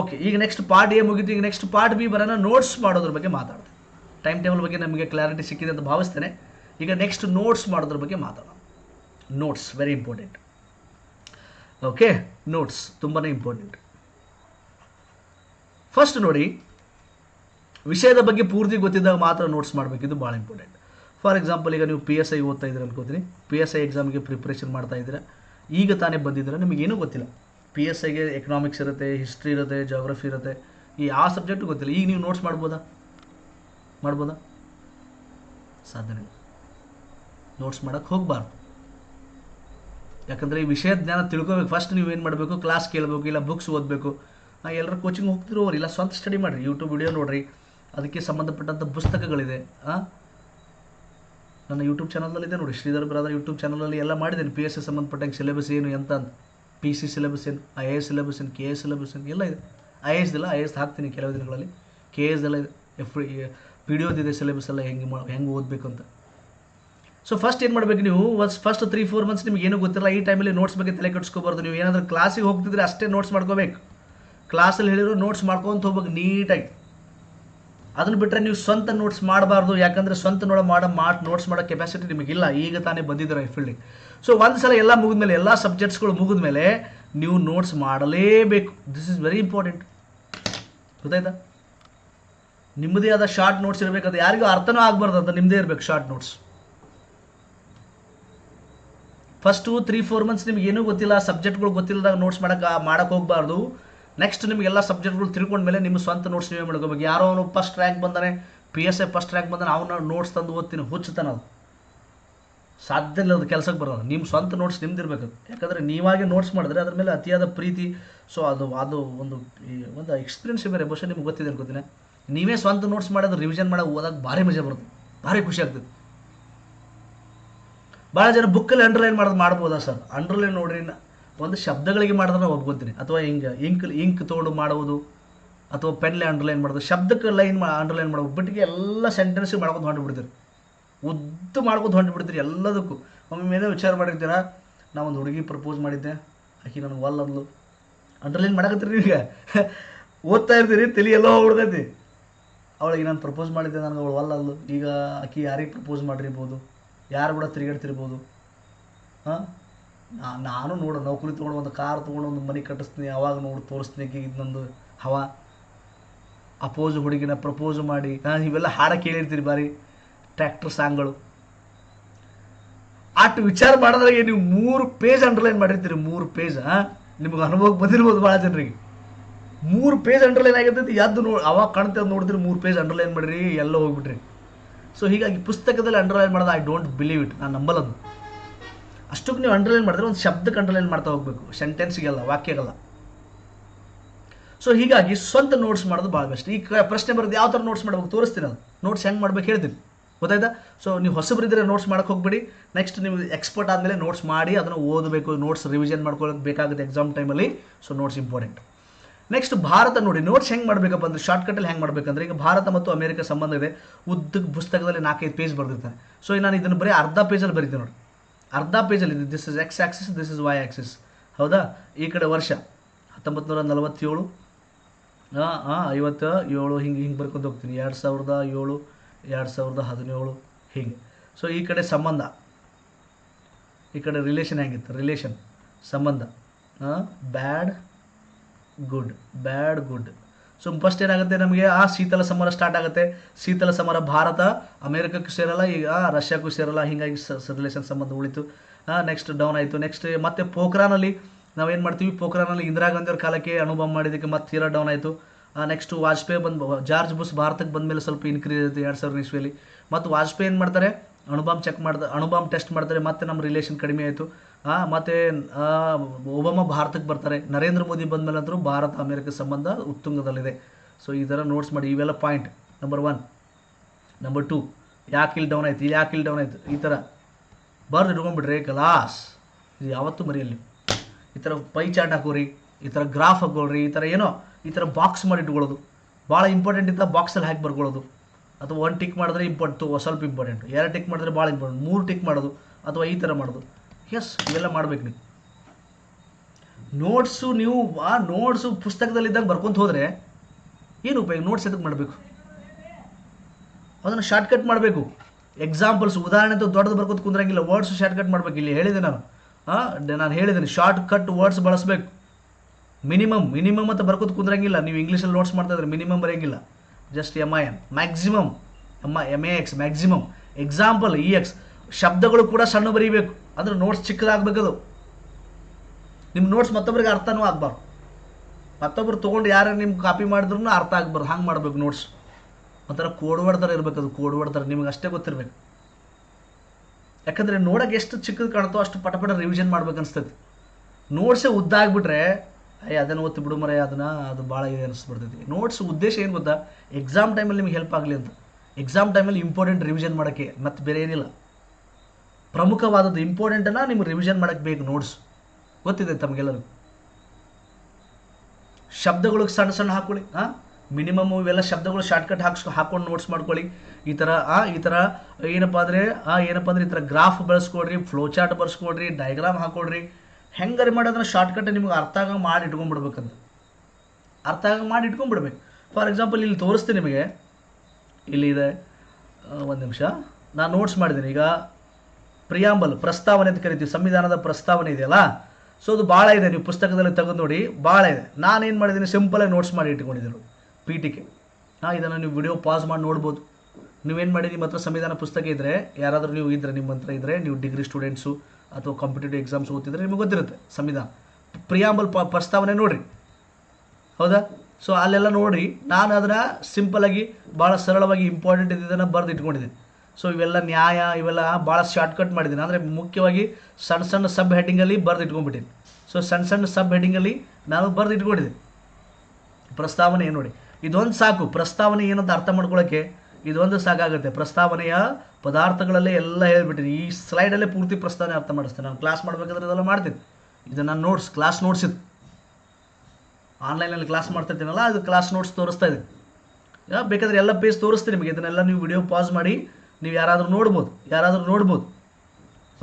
ಓಕೆ ಈಗ ನೆಕ್ಸ್ಟ್ ಪಾರ್ಟ್ ಎ ಮುಗಿತು. ಈಗ ನೆಕ್ಸ್ಟ್ ಪಾರ್ಟ್ ಬಿ ಬರೋಣ. ನೋಟ್ಸ್ ಮಾಡೋದ್ರ ಬಗ್ಗೆ ಮಾತಾಡ್ತೀನಿ ಟೈಮ್ ಟೇಬಲ್ ಬಗ್ಗೆ ನಮಗೆ ಕ್ಲಾರಿಟಿ ಸಿಕ್ಕಿದೆ ಅಂತ ಭಾವಿಸ್ತೇನೆ. ಈಗ ನೆಕ್ಸ್ಟ್ ನೋಟ್ಸ್ ಮಾಡೋದ್ರ ಬಗ್ಗೆ ಮಾತಾಡೋಣ. Notes very important okay notes ತುಂಬಾ ಇಂಪಾರ್ಟೆಂಟ್ ಫಸ್ಟ್ ನೋಡಿ, ವಿಷಯದ ಬಗ್ಗೆ ಪೂರ್ತಿ ಗೊತ್ತಿದ್ದಾಗ ಮಾತ್ರ ನೋಟ್ಸ್ ಮಾಡಬೇಕು. ಇದು ಭಾಳ ಇಂಪಾರ್ಟೆಂಟ್ ಫಾರ್ ಎಕ್ಸಾಂಪಲ್ ಈಗ ನೀವು ಪಿ ಎಸ್ ಐ ಓದ್ತಾ ಇದ್ದೀರ ಅನ್ಕೋತೀನಿ. ಪಿ ಎಸ್ ಐ ಎಕ್ಸಾಮ್ಗೆ ಪ್ರಿಪ್ರೇಷನ್ ಮಾಡ್ತಾ ಇದ್ದೀರಾ. ಈಗ ತಾನೇ ಬಂದಿದ್ದೀರಾ. ನಿಮಗೇನೂ ಗೊತ್ತಿಲ್ಲ. ಪಿ ಎಸ್ ಐಗೆ ಎಕನಾಮಿಕ್ಸ್ ಇರುತ್ತೆ ಹಿಸ್ಟ್ರಿ ಇರುತ್ತೆ ಜಾಗ್ರಫಿ ಇರುತ್ತೆ. ಈ ಆ ಸಬ್ಜೆಕ್ಟು ಗೊತ್ತಿಲ್ಲ. ಈಗ ನೀವು ನೋಟ್ಸ್ ಮಾಡ್ಬೋದಾ? ಮಾಡ್ಬೋದಾ? ಸಾಧನೆ ನೋಟ್ಸ್ ಮಾಡೋಕ್ಕೆ ಹೋಗಬಾರ್ದು. ಯಾಕಂದರೆ ಈ ವಿಷಯ ಜ್ಞಾನ ತಿಳ್ಕೊಬೇಕು. ಫಸ್ಟ್ ನೀವು ಏನು ಮಾಡಬೇಕು? ಕ್ಲಾಸ್ ಕೇಳಬೇಕು, ಇಲ್ಲ ಬುಕ್ಸ್ ಓದಬೇಕು. ಎಲ್ಲರೂ ಕೋಚಿಂಗ್ ಹೋಗ್ತಿರೋರು. ಇಲ್ಲ, ಸ್ವಂತ ಸ್ಟಡಿ ಮಾಡಿರಿ. ಯೂಟ್ಯೂಬ್ ವಿಡಿಯೋ ನೋಡಿರಿ. ಅದಕ್ಕೆ ಸಂಬಂಧಪಟ್ಟಂಥ ಪುಸ್ತಕಗಳಿದೆ? ನನ್ನ ಯೂಟ್ಯೂಬ್ ಚಾನಲ್ನಲ್ಲಿದೆ ನೋಡಿ ಶ್ರೀಧರ್ ಬ್ರಾದರ್ ಯೂಟ್ಯೂಬ್ ಚಾನಲಲ್ಲಿ ಎಲ್ಲ ಮಾಡಿದ್ದೀನಿ. ಪಿ ಎಸ್ ಸಿ ಸಂಬಂಧಪಟ್ಟಂಗೆ ಸಿಲೆಬಸ್ ಏನು ಅಂತ. ಪಿ ಸಿ ಸಿಲೆಬಸ್ ಏನು ಐ ಎ ಎಸ್ ಸಿಲೆಬಸ್ ಏನು ಕೆ ಎಸ್ ಸಿಲೆಬಸ್ ಏನು ಎಲ್ಲ ಇದೆ. ಐ ಎಸ್ ಇಲ್ಲ ಐ ಎಸ್ ಹಾಕ್ತೀನಿ ಕೆಲವು ದಿನಗಳಲ್ಲಿ. ಕೆ ಎಸ್ ಎಲ್ಲ ಇದೆ ಎಫ್ ಪಿ ಡಿ ಓದಿದೆ ಸಿಲೆಬಸ್ ಎಲ್ಲ ಹೆಂಗೆ ಮಾ ಹೆಂಗೆ ಓದಬೇಕು ಅಂತ. ಸೊ ಫಸ್ಟ್ ಏನು ಮಾಡಬೇಕು ನೀವು? ಫಸ್ಟ್ ತ್ರೀ ಫೋರ್ ಮಂತ್ಸ್ ನಿಮ್ಗೆ ಏನೂ ಗೊತ್ತಿಲ್ಲ. ಈ ಟೈಮಲ್ಲಿ ನೋಟ್ಸ್ ಬಗ್ಗೆ ತಲೆ ಕೆಡಿಸ್ಕೋಬಾರ್ದು. ನೀವು ಏನಾದರೂ ಕ್ಲಾಸಿಗೆ ಹೋಗ್ತಿದ್ರೆ ಅಷ್ಟೇ ನೋಟ್ಸ್ ಮಾಡ್ಕೋಬೇಕು. ಕ್ಲಾಸಲ್ಲಿ ಹೇಳಿರೋ ನೋಟ್ಸ್ ಮಾಡ್ಕೊಂತ ಹೋಗ್ಬೇಕು. ನೀಟಾಗಿ ಅದನ್ನು ಬಿಟ್ಟರೆ ನೀವು ಸ್ವಂತ ನೋಟ್ಸ್ ಮಾಡಬಾರ್ದು. ಯಾಕಂದರೆ ಸ್ವಂತ ನೋಡ ಮಾಡೋ ಮಾಡಿ ನೋಟ್ಸ್ ಮಾಡೋ ಕೆಪಾಸಿಟಿ ನಿಮಗಿಲ್ಲ. ಈಗ ತಾನೇ ಬಂದಿದ್ದೀರ ಈ ಫೀಲ್ಡಿಗೆ ಸೊ ಒಂದು ಸಲ ಎಲ್ಲ ಮುಗಿದ್ಮೇಲೆ, ಎಲ್ಲ ಸಬ್ಜೆಕ್ಟ್ಸ್ಗಳು ಮುಗಿದ್ಮೇಲೆ ನೀವು ನೋಟ್ಸ್ ಮಾಡಲೇಬೇಕು. ದಿಸ್ ಇಸ್ ವೆರಿ ಇಂಪಾರ್ಟೆಂಟ್ ಗೊತ್ತಾಯ್ತಾ? ನಿಮ್ಮದೇ ಆದ ಶಾರ್ಟ್ ನೋಟ್ಸ್ ಇರಬೇಕು. ಅದು ಯಾರಿಗೂ ಅರ್ಥನೂ ಆಗಬಾರ್ದು ಅಂತ ನಿಮ್ಮದೇ ಇರಬೇಕು short notes first three four months ನಿಮ್ಗೆ ಏನೂ ಗೊತ್ತಿಲ್ಲ. ಸಬ್ಜೆಕ್ಟ್ಗಳು ಗೊತ್ತಿಲ್ಲದಾಗ ನೋಟ್ಸ್ ಮಾಡೋಕೆ ಮಾಡಕ್ಕೆ ಹೋಗಬಾರ್ದು. ನೆಕ್ಸ್ಟ್ ನಿಮಗೆಲ್ಲ ಸಬ್ಜೆಕ್ಟ್ಗಳು ತಿಳ್ಕೊಂಡ್ಮೇಲೆ ನಿಮ್ಮ ಸ್ವಂತ ನೋಟ್ಸ್ ನೀವೇ ಮಾಡ್ಕೋಬೇಕು ಯಾರೋ ಅವನು first rank ಬಂದಾನೆ P S A first rank ಬಂದಾನೆ, ಅವನ ನೋಟ್ಸ್ ತಂದು ಓದ್ತೀನಿ ಹುಚ್ಚುತ್ತಾನೆ ಅದು. ಸಾಧ್ಯ ಇಲ್ಲ ಅದು ಕೆಲಸಕ್ಕೆ ಬರೋದು. ನಿಮ್ಮ ಸ್ವಂತ ನೋಟ್ಸ್ ನಿಮ್ದಿರ್ಬೇಕು. ಯಾಕಂದರೆ ನೀವಾಗೆ ನೋಟ್ಸ್ ಮಾಡಿದ್ರೆ ಅದ್ರ ಮೇಲೆ ಅತಿಯಾದ ಪ್ರೀತಿ ಸೊ ಅದು ಅದು ಒಂದು ಒಂದು ಎಕ್ಸ್ಪೀರಿಯನ್ಸ್ ಬೇರೆ. ಬಹುಶಃ ನಿಮ್ಗೆ ಗೊತ್ತಿದೆ ಅನ್ಕೋತೀನಿ. ನೀವೇ ಸ್ವಂತ ನೋಟ್ಸ್ ಮಾಡೋದು ರಿವಿಷನ್ ಮಾಡೋಕೆ ಓದೋಕೆ ಭಾರಿ ಮಜಾ ಬರುತ್ತೆ. ಭಾರಿ ಖುಷಿ ಆಗ್ತದೆ. ಭಾಳ ಜನ ಬುಕ್ಕಲ್ಲಿ ಅಂಡರ್ಲೈನ್ ಮಾಡೋದು ಮಾಡ್ಬೋದಾ ಸರ್? ಅಂಡರ್ಲೈನ್ ನೋಡ್ರಿ ಒಂದು ಶಬ್ದಗಳಿಗೆ ಮಾಡಿದ್ರೆ ನಾವು ಒಪ್ಕೊತೀನಿ. ಅಥವಾ ಹಿಂಗೆ ಇಂಕ್ ಇಂಕ್ ತೊಗೊಂಡು ಮಾಡುವುದು, ಅಥವಾ ಪೆನ್ಲೆ ಅಂಡರ್ಲೈನ್ ಮಾಡೋದು ಶಬ್ದಕ್ಕೆ ಲೈನ್ ಅಂಡರ್ಲೈನ್ ಮಾಡೋದು ಬಿಟ್ಟಿಗೆ ಎಲ್ಲ ಸೆಂಟೆನ್ಸಿಗೆ ಮಾಡ್ಕೊಂಡು ಹೊಂಟು ಉದ್ದು ಮಾಡ್ಕೊಂಡು ಹೊಂಟು ಬಿಡ್ತೀರಿ ಎಲ್ಲದಕ್ಕೂ. ಒಮ್ಮೆ ಮೇಲೆ ವಿಚಾರ ಮಾಡಿರ್ತೀರಾ ನಾ ಒಂದು ಹುಡುಗಿ ಪ್ರಪೋಸ್ ಮಾಡಿದ್ದೆ, ಆಕೆ ನನಗೆ ಒಲ್ ಅಂದ್ಲು. ಅಂಡರ್ಲೈನ್ ಮಾಡಕತ್ತೀರಿ ಈಗ? (laughs) ಓದ್ತಾ ಇರ್ತೀರಿ, ತಲೆ ಎಲ್ಲೋ ಹೋಗ್ಬಿಡ್ತೈತಿ. ಅವಳಿಗೆ ನಾನು ಪ್ರಪೋಸ್ ಮಾಡಿದ್ದೆ, ನನಗೆ ಅವಳು ಅಲ್ಲಲ್ಲು ಈಗ ಆಕಿ ಯಾರಿಗೆ ಪ್ರಪೋಸ್ ಮಾಡಿರ್ಬೋದು? ಯಾರು ಕೂಡ ತಿರುಗಾಡ್ತಿರ್ಬೋದು? ಹಾಂ? ನಾನು ನೋಡು ನೌಕರಿ ತೊಗೊಂಡು ಒಂದು ಕಾರ್ ತೊಗೊಂಡು ಒಂದು ಮನೆ ಕಟ್ಟಿಸ್ತೀನಿ, ಅವಾಗ ನೋಡಿ, ತೋರಿಸ್ತೀನಿ ಇದು ನಂದು ಹವಾ. ಅಪೋಸ್ ಹುಡುಗಿನ ಪ್ರಪೋಸ್ ಮಾಡಿ ನಾನು ಇವೆಲ್ಲ ಹಾಡ ಕೇಳಿರ್ತೀರಿ ಬಾರಿ ಟ್ರ್ಯಾಕ್ಟರ್ ಸಾಂಗ್ಗಳು ಅಷ್ಟು ವಿಚಾರ ಮಾಡಿದ್ರಾಗೆ ನೀವು ಮೂರು ಪೇಜ್ ಅಂಡರ್ಲೈನ್ ಮಾಡಿರ್ತೀರಿ, ಮೂರು ಪೇಜ್ ನಿಮ್ಗೆ ಅನುಭವಕ್ಕೆ ಬಂದಿರ್ಬೋದು ಭಾಳ ಜನರಿಗೆ. ಮೂರು ಪೇಜ್ ಅಂಡರ್ಲೈನ್ ಆಗಿರ್ತೈತಿ, ಎದ್ದು ನೋಡಿ, ಅವಾಗ ಕಾಣ್ತೇವೆ ನೋಡಿದ್ರೆ ಮೂರು ಪೇಜ್ ಅಂಡರ್ಲೈನ್ ಮಾಡಿರಿ, ಎಲ್ಲ ಹೋಗ್ಬಿಟ್ರಿ. ಸೊ ಹೀಗಾಗಿ ಪುಸ್ತಕದಲ್ಲಿ ಅಂಡರ್ಲೈನ್ ಮಾಡೋದು ಐ ಡೋಂಟ್ ಬಿಲೀವ್ ಇಟ್ ನಾನು ನಂಬಲ್ಲದು ಅಷ್ಟಕ್ಕೆ ನೀವು ಅಂಡರ್ಲೈನ್ ಮಾಡಿದ್ರೆ ಒಂದು ಶಬ್ದಕ್ಕೆ ಅಂಡರ್ಲೈನ್ ಮಾಡ್ತಾ ಹೋಗ್ಬೇಕು. ಸೆಂಟೆನ್ಸ್ಗೆಲ್ಲ ವಾಕ್ಯಗಲ್ಲ. ಸೊ ಹೀಗಾಗಿ ಸ್ವಂತ ನೋಟ್ಸ್ ಮಾಡೋದು ಭಾಳ ಬೆಸ್ಟ್ ಈ ಪ್ರಶ್ನೆ ಬರೋದು ಯಾವ ಥರ ನೋಟ್ಸ್ ಮಾಡ್ಬೇಕು ತೋರಿಸ್ತೀನಿ ನೋಟ್ಸ್ ಹೆಂಗೆ ಮಾಡ್ಬೇಕು ಹೇಳ್ತೀನಿ. ಗೊತ್ತಾಯ್ತಾ? ಸೊ ನೀವು ಹೊಸಬರಿದ್ದರೆ ನೋಟ್ಸ್ ಮಾಡೋಕೆ ಹೋಗ್ಬೇಡಿ. ನೆಕ್ಸ್ಟ್ ನೀವು ಎಕ್ಸ್ಪರ್ಟ್ ಆದಮೇಲೆ ನೋಟ್ಸ್ ಮಾಡಿ, ಅದನ್ನು ಓದಬೇಕು ನೋಟ್ಸ್ ರಿವಿಷನ್ ಮಾಡ್ಕೊಳ್ಳೋಕೆ ಬೇಕಾಗುತ್ತೆ ಎಕ್ಸಾಮ್ ಟೈಮಲ್ಲಿ so notes important next Bharat ನೋಡಿ. ನೋಟ್ಸ್ ಹೆಂಗೆ ಮಾಡಬೇಕಪ್ಪ ಅಂದ್ರೆ ಶಾರ್ಟ್ಕಟ್ಟಲ್ಲಿ ಹೆಂಗೆ ಮಾಡಬೇಕಂದ್ರೆ, ಈಗ ಭಾರತ ಮತ್ತು ಅಮೆರಿಕ ಸಂಬಂಧ ಇದೆ. ಉದ್ದಕ್ಕೆ ಪುಸ್ತಕದಲ್ಲಿ ನಾಲ್ಕೈದು ಪೇಜ್ ಬರೆದಿರ್ತಾರೆ. ಸೊ ನಾನು ಇದನ್ನು ಬರೀ ಅರ್ಧ ಪೇಜಲ್ಲಿ ಬರೀತೀನಿ ನೋಡಿ. ಅರ್ಧ ಪೇಜಲ್ಲಿ this is X axis this is Y axis ಹೌದಾ? ಈ ಕಡೆ ವರ್ಷ. ಹತ್ತೊಂಬತ್ತು ನೂರ ನಲವತ್ತೇಳು ಹಾಂ ಹಾಂ ಐವತ್ತು, ಏಳು, ಹಿಂಗೆ ಹಿಂಗೆ ಬರ್ಕೊಂಡು ಹೋಗ್ತೀನಿ. ಎರಡು ಸಾವಿರದ ಏಳು, ಎರಡು ಸಾವಿರದ ಹದಿನೇಳು, ಹಿಂಗೆ. ಸೊ ಈ ಕಡೆ ಸಂಬಂಧ. ಈ ಕಡೆ ರಿಲೇಷನ್ ಹೆಂಗಿತ್ತು? ರಿಲೇಷನ್ ಸಂಬಂಧ. Bad good bad good so first ಏನಾಗುತ್ತೆ? ನಮಗೆ ಆ ಶೀತಲ ಸಮರ ಸ್ಟಾರ್ಟ್ ಆಗುತ್ತೆ. ಶೀತಲ ಸಮರ ಭಾರತ, ಅಮೇರಿಕಕ್ಕೂ ಸೇರಲ್ಲ ಈಗ ರಷ್ಯಾಕ್ಕೂ ಸೇರಲ್ಲ. ಹೀಗಾಗಿ ರಿಲೇಷನ್ ಸಂಬಂಧ ಉಳಿತು. ನೆಕ್ಸ್ಟ್ ಡೌನ್ ಆಯಿತು. ನೆಕ್ಸ್ಟ್ ಮತ್ತೆ ಪೋಖ್ರಾನಲ್ಲಿ ನಾವೇನು ಮಾಡ್ತೀವಿ? ಪೋಖ್ರಾನಲ್ಲಿ ಇಂದಿರಾ ಗಾಂಧಿಯವ್ರ ಕಾಲಕ್ಕೆ ಅನುಭವ ಮಾಡಿದ್ದಕ್ಕೆ ಮತ್ತೆ ತೀರಾ ಡೌನ್ ಆಯಿತು. ನೆಕ್ಸ್ಟ್ ವಾಜಪೇಯಿ ಬಂದು, ಜಾರ್ಜ್ ಬುಸ್ ಭಾರತಕ್ಕೆ ಬಂದ ಮೇಲೆ ಸ್ವಲ್ಪ ಇನ್ಕ್ರೀಸ್ ಆಯಿತು ಎರಡು ಸಾವಿರದ ಇಸ್ವಿಯಲ್ಲಿ. ಮತ್ತು ವಾಜಪೇಯಿ ಏನು ಮಾಡ್ತಾರೆ? ಅಣುಬಾಂಬ್ ಚೆಕ್ ಮಾಡ್ತಾರೆ ಅಣುಬಾಂಬ್ ಟೆಸ್ಟ್ ಮಾಡ್ತಾರೆ. ಮತ್ತೆ ನಮ್ಮ ರಿಲೇಷನ್ ಕಡಿಮೆ ಆಯಿತು. ಮತ್ತು ಒಬಾಮ ಭಾರತಕ್ಕೆ ಬರ್ತಾರೆ. ನರೇಂದ್ರ ಮೋದಿ ಬಂದಮೇಲೆ ಅಂತೂ ಭಾರತ ಅಮೇರಿಕ ಸಂಬಂಧ ಉತ್ತುಂಗದಲ್ಲಿದೆ. ಸೊ ಈ ಥರ ನೋಟ್ಸ್ ಮಾಡಿ. ಇವೆಲ್ಲ point number one number two ಯಾಕೆ ಇಲ್ಲಿ ಡೌನ್ ಆಯ್ತು? ಯಾಕೆ ಇಲ್ಲಿ ಡೌನ್ ಆಯ್ತು? ಈ ಥರ ಬರ್ದು ಇಟ್ಕೊಂಡ್ಬಿಟ್ರಿ ಕಲಾಸ್ ಇದು ಯಾವತ್ತೂ ಮರೆಯಲ್ಲಿ. ಈ ಥರ ಪೈ ಚಾರ್ಟ್ ಹಾಕೋರಿ, ಈ ಥರ ಗ್ರಾಫ್ ಹಾಕೋರಿ ಈ ಥರ ಏನೋ, ಈ ಥರ ಬಾಕ್ಸ್ ಮಾಡಿ ಇಟ್ಕೊಳ್ಳೋದು. ಭಾಳ ಇಂಪಾರ್ಟೆಂಟ್ ಇದ್ದ ಬಾಕ್ಸಲ್ಲಿ ಹಾಕಿ ಬರ್ಕೊಳ್ಳೋದು. ಅಥವಾ ಒನ್ ಟಿಕ್ ಮಾಡಿದ್ರೆ ಇಂಪಾರ್ಟೆಂಟ್ ಸ್ವಲ್ಪ ಇಂಪಾರ್ಟೆಂಟ್ ಎರಡು ಟಿಕ್ ಮಾಡಿದ್ರೆ ಭಾಳ ಇಂಪಾರ್ಟೆಂಟ್ ಮೂರು ಟಿಕ್ ಮಾಡೋದು. ಅಥವಾ ಈ ಥರ ಮಾಡೋದು. ಎಸ್ ಇವೆಲ್ಲ ಮಾಡ್ಬೇಕು ನೀವು. ನೋಟ್ಸು ನೀವು, ಆ ನೋಟ್ಸು ಪುಸ್ತಕದಲ್ಲಿದ್ದಾಗ ಬರ್ಕೊಂತ ಹೋದ್ರೆ ಏನು ಉಪಯೋಗ? ನೋಟ್ಸ್ ಎದಕ್ಕೆ ಮಾಡಬೇಕು? ಅದನ್ನು ಶಾರ್ಟ್ಕಟ್ ಮಾಡಬೇಕು. ಎಕ್ಸಾಂಪಲ್ಸ್ ಉದಾಹರಣೆ ದೊಡ್ಡದು ಬರ್ಕೊತ ಕುಂದ್ರಂಗಿಲ್ಲ ವರ್ಡ್ಸ್ ಶಾರ್ಟ್ಕಟ್ ಮಾಡಬೇಕು. ಇಲ್ಲಿ ಹೇಳಿದೆ ನಾನು. ಹಾಂ ನಾನು ಹೇಳಿದ್ದೀನಿ ಶಾರ್ಟ್ ಕಟ್ ವರ್ಡ್ಸ್ ಬಳಸಬೇಕು. ಮಿನಿಮಮ್ ಮಿನಿಮಮ್ ಅಂತ ಬರ್ಕೋತ ಕುಂದ್ರಂಗಿಲ್ಲ. ನೀವು ಇಂಗ್ಲೀಷಲ್ಲಿ ನೋಟ್ಸ್ ಮಾಡ್ತಾ ಇದ್ರೆ minimum ಬರೆಯಂಗಿಲ್ಲ. Just M I M maximum M M A X maximum example E X ಶಬ್ದಗಳು ಕೂಡ ಸಣ್ಣ ಬರೀಬೇಕು. ಅಂದ್ರೆ ನೋಟ್ಸ್ ಚಿಕ್ಕದಾಗಬೇಕದು. ನಿಮ್ಮ ನೋಟ್ಸ್ ಮತ್ತೊಬ್ಬರಿಗೆ ಅರ್ಥನೂ ಆಗ್ಬಾರ್ದು. ಮತ್ತೊಬ್ರು ತೊಗೊಂಡು ಯಾರು ನಿಮ್ಗೆ ಕಾಪಿ ಮಾಡಿದ್ರು ಅರ್ಥ ಆಗ್ಬಾರ್ದು. ಹಂಗೆ ಮಾಡ್ಬೇಕು ನೋಟ್ಸ್ ಒಂಥರ ಕೋಡ್ ಹೊಡ್ದಾರ ಇರ್ಬೇಕು ಅದು ಕೋಡ್ ಥರ ನಿಮ್ಗೆ ಅಷ್ಟೇ ಗೊತ್ತಿರ್ಬೇಕು. ಯಾಕಂದರೆ ನೋಡೋಕೆ ಎಷ್ಟು ಚಿಕ್ಕದು ಕಾಣುತ್ತೋ ಅಷ್ಟು ಪಟ ಪಟ ರಿವಿಷನ್ ಮಾಡ್ಬೇಕು ಅನಿಸ್ತೈತಿ. ನೋಟ್ಸೇ ಉದ್ದ ಆಗಿಬಿಟ್ರೆ ಅಯ್ಯ ಅದನ್ನು ಓದ್ತಿ ಬಿಡು ಮರೆ, ಅದನ್ನು, ಅದು ಭಾಳ ಇದೆ ಅನಿಸ್ಬಿಡ್ತೈತಿ. ನೋಟ್ಸ್ ಉದ್ದೇಶ ಏನು ಗೊತ್ತಾ? ಎಕ್ಸಾಮ್ ಟೈಮಲ್ಲಿ ನಿಮ್ಗೆ ಹೆಲ್ಪ್ ಆಗಲಿ ಅಂತ. ಎಕ್ಸಾಮ್ ಟೈಮಲ್ಲಿ ಇಂಪಾರ್ಟೆಂಟ್ ರಿವಿಷನ್ ಮಾಡೋಕ್ಕೆ. ಮತ್ತು ಬೇರೆ ಏನಿಲ್ಲ. ಪ್ರಮುಖವಾದದ್ದು ಇಂಪಾರ್ಟೆಂಟನ್ನು ನಿಮ್ಗೆ ರಿವಿಷನ್ ಮಾಡೋಕ್ಕೆ ಬೇಕು ನೋಟ್ಸ್ ಗೊತ್ತಿದೆ ತಮಗೆಲ್ಲರಿಗೂ? ಶಬ್ದಗಳಿಗೆ ಸಣ್ಣ ಸಣ್ಣ ಹಾಕೊಳ್ಳಿ ಹಾಂ ಮಿನಿಮಮ್ ಇವೆಲ್ಲ ಶಬ್ದಗಳು ಶಾರ್ಟ್ಕಟ್ ಹಾಕ್ಸ್ ಹಾಕೊಂಡು ನೋಟ್ಸ್ ಮಾಡ್ಕೊಳ್ಳಿ. ಈ ಥರ ಆ, ಈ ಥರ ಏನಪ್ಪ ಅಂದರೆ, ಆ, ಏನಪ್ಪ ಅಂದ್ರೆ ಈ ಥರ ಗ್ರಾಫ್ ಬಳಸ್ಕೊಡ್ರಿ ಫ್ಲೋ ಚಾರ್ಟ್ ಬರ್ಸ್ಕೊಡ್ರಿ ಡಯಾಗ್ರಾಮ್ ಹಾಕೊಡ್ರಿ. ಹೆಂಗಾರೆ ಮಾಡೋದನ್ನ ಶಾರ್ಟ್ಕಟ್ ನಿಮ್ಗೆ ಅರ್ಥ ಆಗ ಮಾಡಿ ಇಟ್ಕೊಂಡ್ಬಿಡ್ಬೇಕಂತ ಅರ್ಥ ಆಗ ಮಾಡಿ ಇಟ್ಕೊಂಡ್ಬಿಡ್ಬೇಕು ಫಾರ್ ಎಕ್ಸಾಂಪಲ್ ಇಲ್ಲಿ ತೋರಿಸ್ತೀನಿ ನಿಮಗೆ. ಇಲ್ಲಿ ಇದೆ ಒಂದು ನಿಮಿಷ. ನಾನು ನೋಟ್ಸ್ ಮಾಡಿದ್ದೀನಿ ಈಗ ಪ್ರಿಯಾಂಬಲ್, ಪ್ರಸ್ತಾವನೆ ಅಂತ ಕರಿತೀವಿ, ಸಂವಿಧಾನದ ಪ್ರಸ್ತಾವನೆ ಇದೆಯಲ್ಲ? ಸೊ ಅದು ಭಾಳ ಇದೆ, ನೀವು ಪುಸ್ತಕದಲ್ಲಿ ತೆಗೆದು ನೋಡಿ ಭಾಳ ಇದೆ. ನಾನೇನು ಮಾಡಿದ್ದೀನಿ? ಸಿಂಪಲಾಗಿ ನೋಟ್ಸ್ ಮಾಡಿ ಇಟ್ಕೊಂಡಿದ್ದರು ಪಿ ಟಿಗೆ ಹಾಂ, ಇದನ್ನು ನೀವು ವಿಡಿಯೋ ಪಾಸ್ ಮಾಡಿ ನೋಡ್ಬೋದು. ನೀವೇನು ಮಾಡಿ, ನಿಮ್ಮ ಹತ್ರ ಸಂವಿಧಾನ ಪುಸ್ತಕ ಇದ್ದರೆ ಯಾರಾದರೂ ನೀವು ಇದ್ದರೆ ನಿಮ್ಮ ಹತ್ರ ಇದ್ದರೆ ನೀವು ಡಿಗ್ರಿ ಸ್ಟೂಡೆಂಟ್ಸು ಅಥವಾ ಕಾಂಪಿಟೇಟಿವ್ ಎಕ್ಸಾಮ್ಸ್ ಓದ್ತಿದ್ರೆ ನಿಮಗೆ ಗೊತ್ತಿರುತ್ತೆ, ಸಂವಿಧಾನ. ಪ್ರಿಯಾಂಬಲ್ ಪ, ಪ್ರಸ್ತಾವನೆ ನೋಡಿರಿ. ಹೌದಾ? ಸೊ ಅಲ್ಲೆಲ್ಲ ನೋಡಿ, ನಾನು ಅದನ್ನು ಸಿಂಪಲಾಗಿ ಭಾಳ ಸರಳವಾಗಿ ಇಂಪಾರ್ಟೆಂಟ್ ಇದ್ದಿದ್ದನ್ನು ಬರೆದು ಇಟ್ಕೊಂಡಿದ್ದೀನಿ ಸೊ ಇವೆಲ್ಲ ನ್ಯಾಯ, ಇವೆಲ್ಲ ಭಾಳ ಶಾರ್ಟ್ಕಟ್ ಮಾಡಿದ್ದೀನಿ. ಅಂದರೆ ಮುಖ್ಯವಾಗಿ ಸಣ್ಣ ಸಣ್ಣ ಸಬ್ ಹೆಡ್ಡಿಂಗಲ್ಲಿ ಬರೆದು ಇಟ್ಕೊಂಡ್ಬಿಟ್ಟಿನಿ ಸೊ ಸಣ್ಣ ಸಣ್ಣ ಸಬ್ ಹೆಡ್ಡಿಂಗಲ್ಲಿ ನಾನು ಬರೆದು ಇಟ್ಕೊಂಡಿದ್ದೀನಿ ಪ್ರಸ್ತಾವನೆ ನೋಡಿ. ಇದೊಂದು ಸಾಕು. ಪ್ರಸ್ತಾವನೆ ಏನಂತ ಅರ್ಥ ಮಾಡ್ಕೊಳ್ಳೋಕ್ಕೆ ಇದೊಂದು ಸಾಕಾಗುತ್ತೆ. ಪ್ರಸ್ತಾವನೆಯ ಪದಾರ್ಥಗಳಲ್ಲೇ ಎಲ್ಲ ಹೇಳ್ಬಿಟ್ಟಿನಿ. ಈ ಸ್ಲೈಡಲ್ಲೇ ಪೂರ್ತಿ ಪ್ರಸ್ತಾವನೆ ಅರ್ಥ ಮಾಡಿಸ್ತೇನೆ ನಾನು ಕ್ಲಾಸ್ ಮಾಡಬೇಕಾದ್ರೆ ಇದೆಲ್ಲ ಮಾಡ್ತೀನಿ. ಇದು ನಾನು ನೋಟ್ಸ್ ಕ್ಲಾಸ್ ನೋಟ್ಸ್ ಇದು. ಆನ್ಲೈನಲ್ಲಿ ಕ್ಲಾಸ್ ಮಾಡ್ತಿರ್ತೀನಲ್ಲ, ಅದು ಕ್ಲಾಸ್ ನೋಟ್ಸ್ ತೋರಿಸ್ತಾ ಇದೆ. ಬೇಕಾದ್ರೆ ಎಲ್ಲ ಪೇಜ್ ತೋರಿಸ್ತೀನಿ ನಿಮಗೆ. ಇದನ್ನೆಲ್ಲ ನೀವು ವಿಡಿಯೋ ಪಾಸ್ ಮಾಡಿ ನೀವು ಯಾರಾದರೂ ನೋಡ್ಬೋದು ಯಾರಾದರೂ ನೋಡ್ಬೋದು.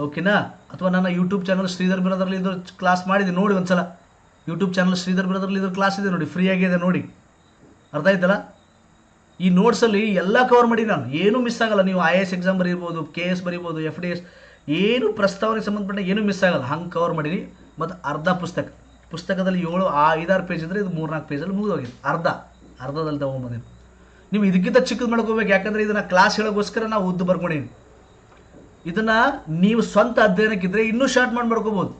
ಓಕೆನಾ ಅಥವಾ ನನ್ನ ಯೂಟ್ಯೂಬ್ ಚಾನಲ್ ಶ್ರೀಧರ್ ಬ್ರದರ್ಲಿ ಇದ್ರ ಕ್ಲಾಸ್ ಮಾಡಿದೆ, ನೋಡಿ ಒಂದ್ಸಲ. ಯೂಟ್ಯೂಬ್ ಚಾನಲ್ ಶ್ರೀಧರ್ ಬ್ರದರ್ಲಿ ಇದ್ರ ಕ್ಲಾಸ್ ಇದೆ ನೋಡಿ ಫ್ರೀ ಆಗಿದೆ ನೋಡಿ. ಅರ್ಥ ಆಯ್ತಲ್ಲ? ಈ ನೋಟ್ಸಲ್ಲಿ ಎಲ್ಲ ಕವರ್ ಮಾಡಿ ನಾನು. ಏನೂ ಮಿಸ್ ಆಗಲ್ಲ. ನೀವು ಐ ಎ ಎಸ್ ಎಕ್ಸಾಮ್ ಬರೀಬೋದು ಕೆ ಎಸ್ ಬರೀಬೋದು ಎಫ್ ಡಿ ಎಸ್ ಏನು ಪ್ರಸ್ತಾವನೆಗೆ ಸಂಬಂಧಪಟ್ಟ ಏನೂ ಮಿಸ್ ಆಗಲ್ಲ. ಹಂಗೆ ಕವರ್ ಮಾಡೀನಿ. ಮತ್ತು ಅರ್ಧ ಪುಸ್ತಕ. ಪುಸ್ತಕದಲ್ಲಿ ಏಳು ಆ ಐದಾರು ಪೇಜ್ ಅಂದರೆ ಇದು ಮೂರ್ನಾಲ್ಕು ಪೇಜಲ್ಲಿ ಮುಗಿದೋಗಿದೆ. ಅರ್ಧ. ಅರ್ಧದಲ್ಲಿ ತೊಗೊಂಬಂದಿನಿ ನೀವು ಇದಕ್ಕಿಂತ ಚಿಕ್ಕದು ಮಾಡ್ಕೋಬೇಕು. ಯಾಕಂದರೆ ಇದನ್ನು ಕ್ಲಾಸ್ ಹೇಳೋಕ್ಕೋಸ್ಕರ ನಾವು ಉದ್ದು ಬರ್ಕೊಂಡೀನಿ ಇದನ್ನು ನೀವು ಸ್ವಂತ ಅಧ್ಯಯನಕ್ಕಿದ್ರೆ ಇನ್ನೂ ಶಾರ್ಟ್ ಮಾಡಿ ಮಾಡ್ಕೋಬಹುದು.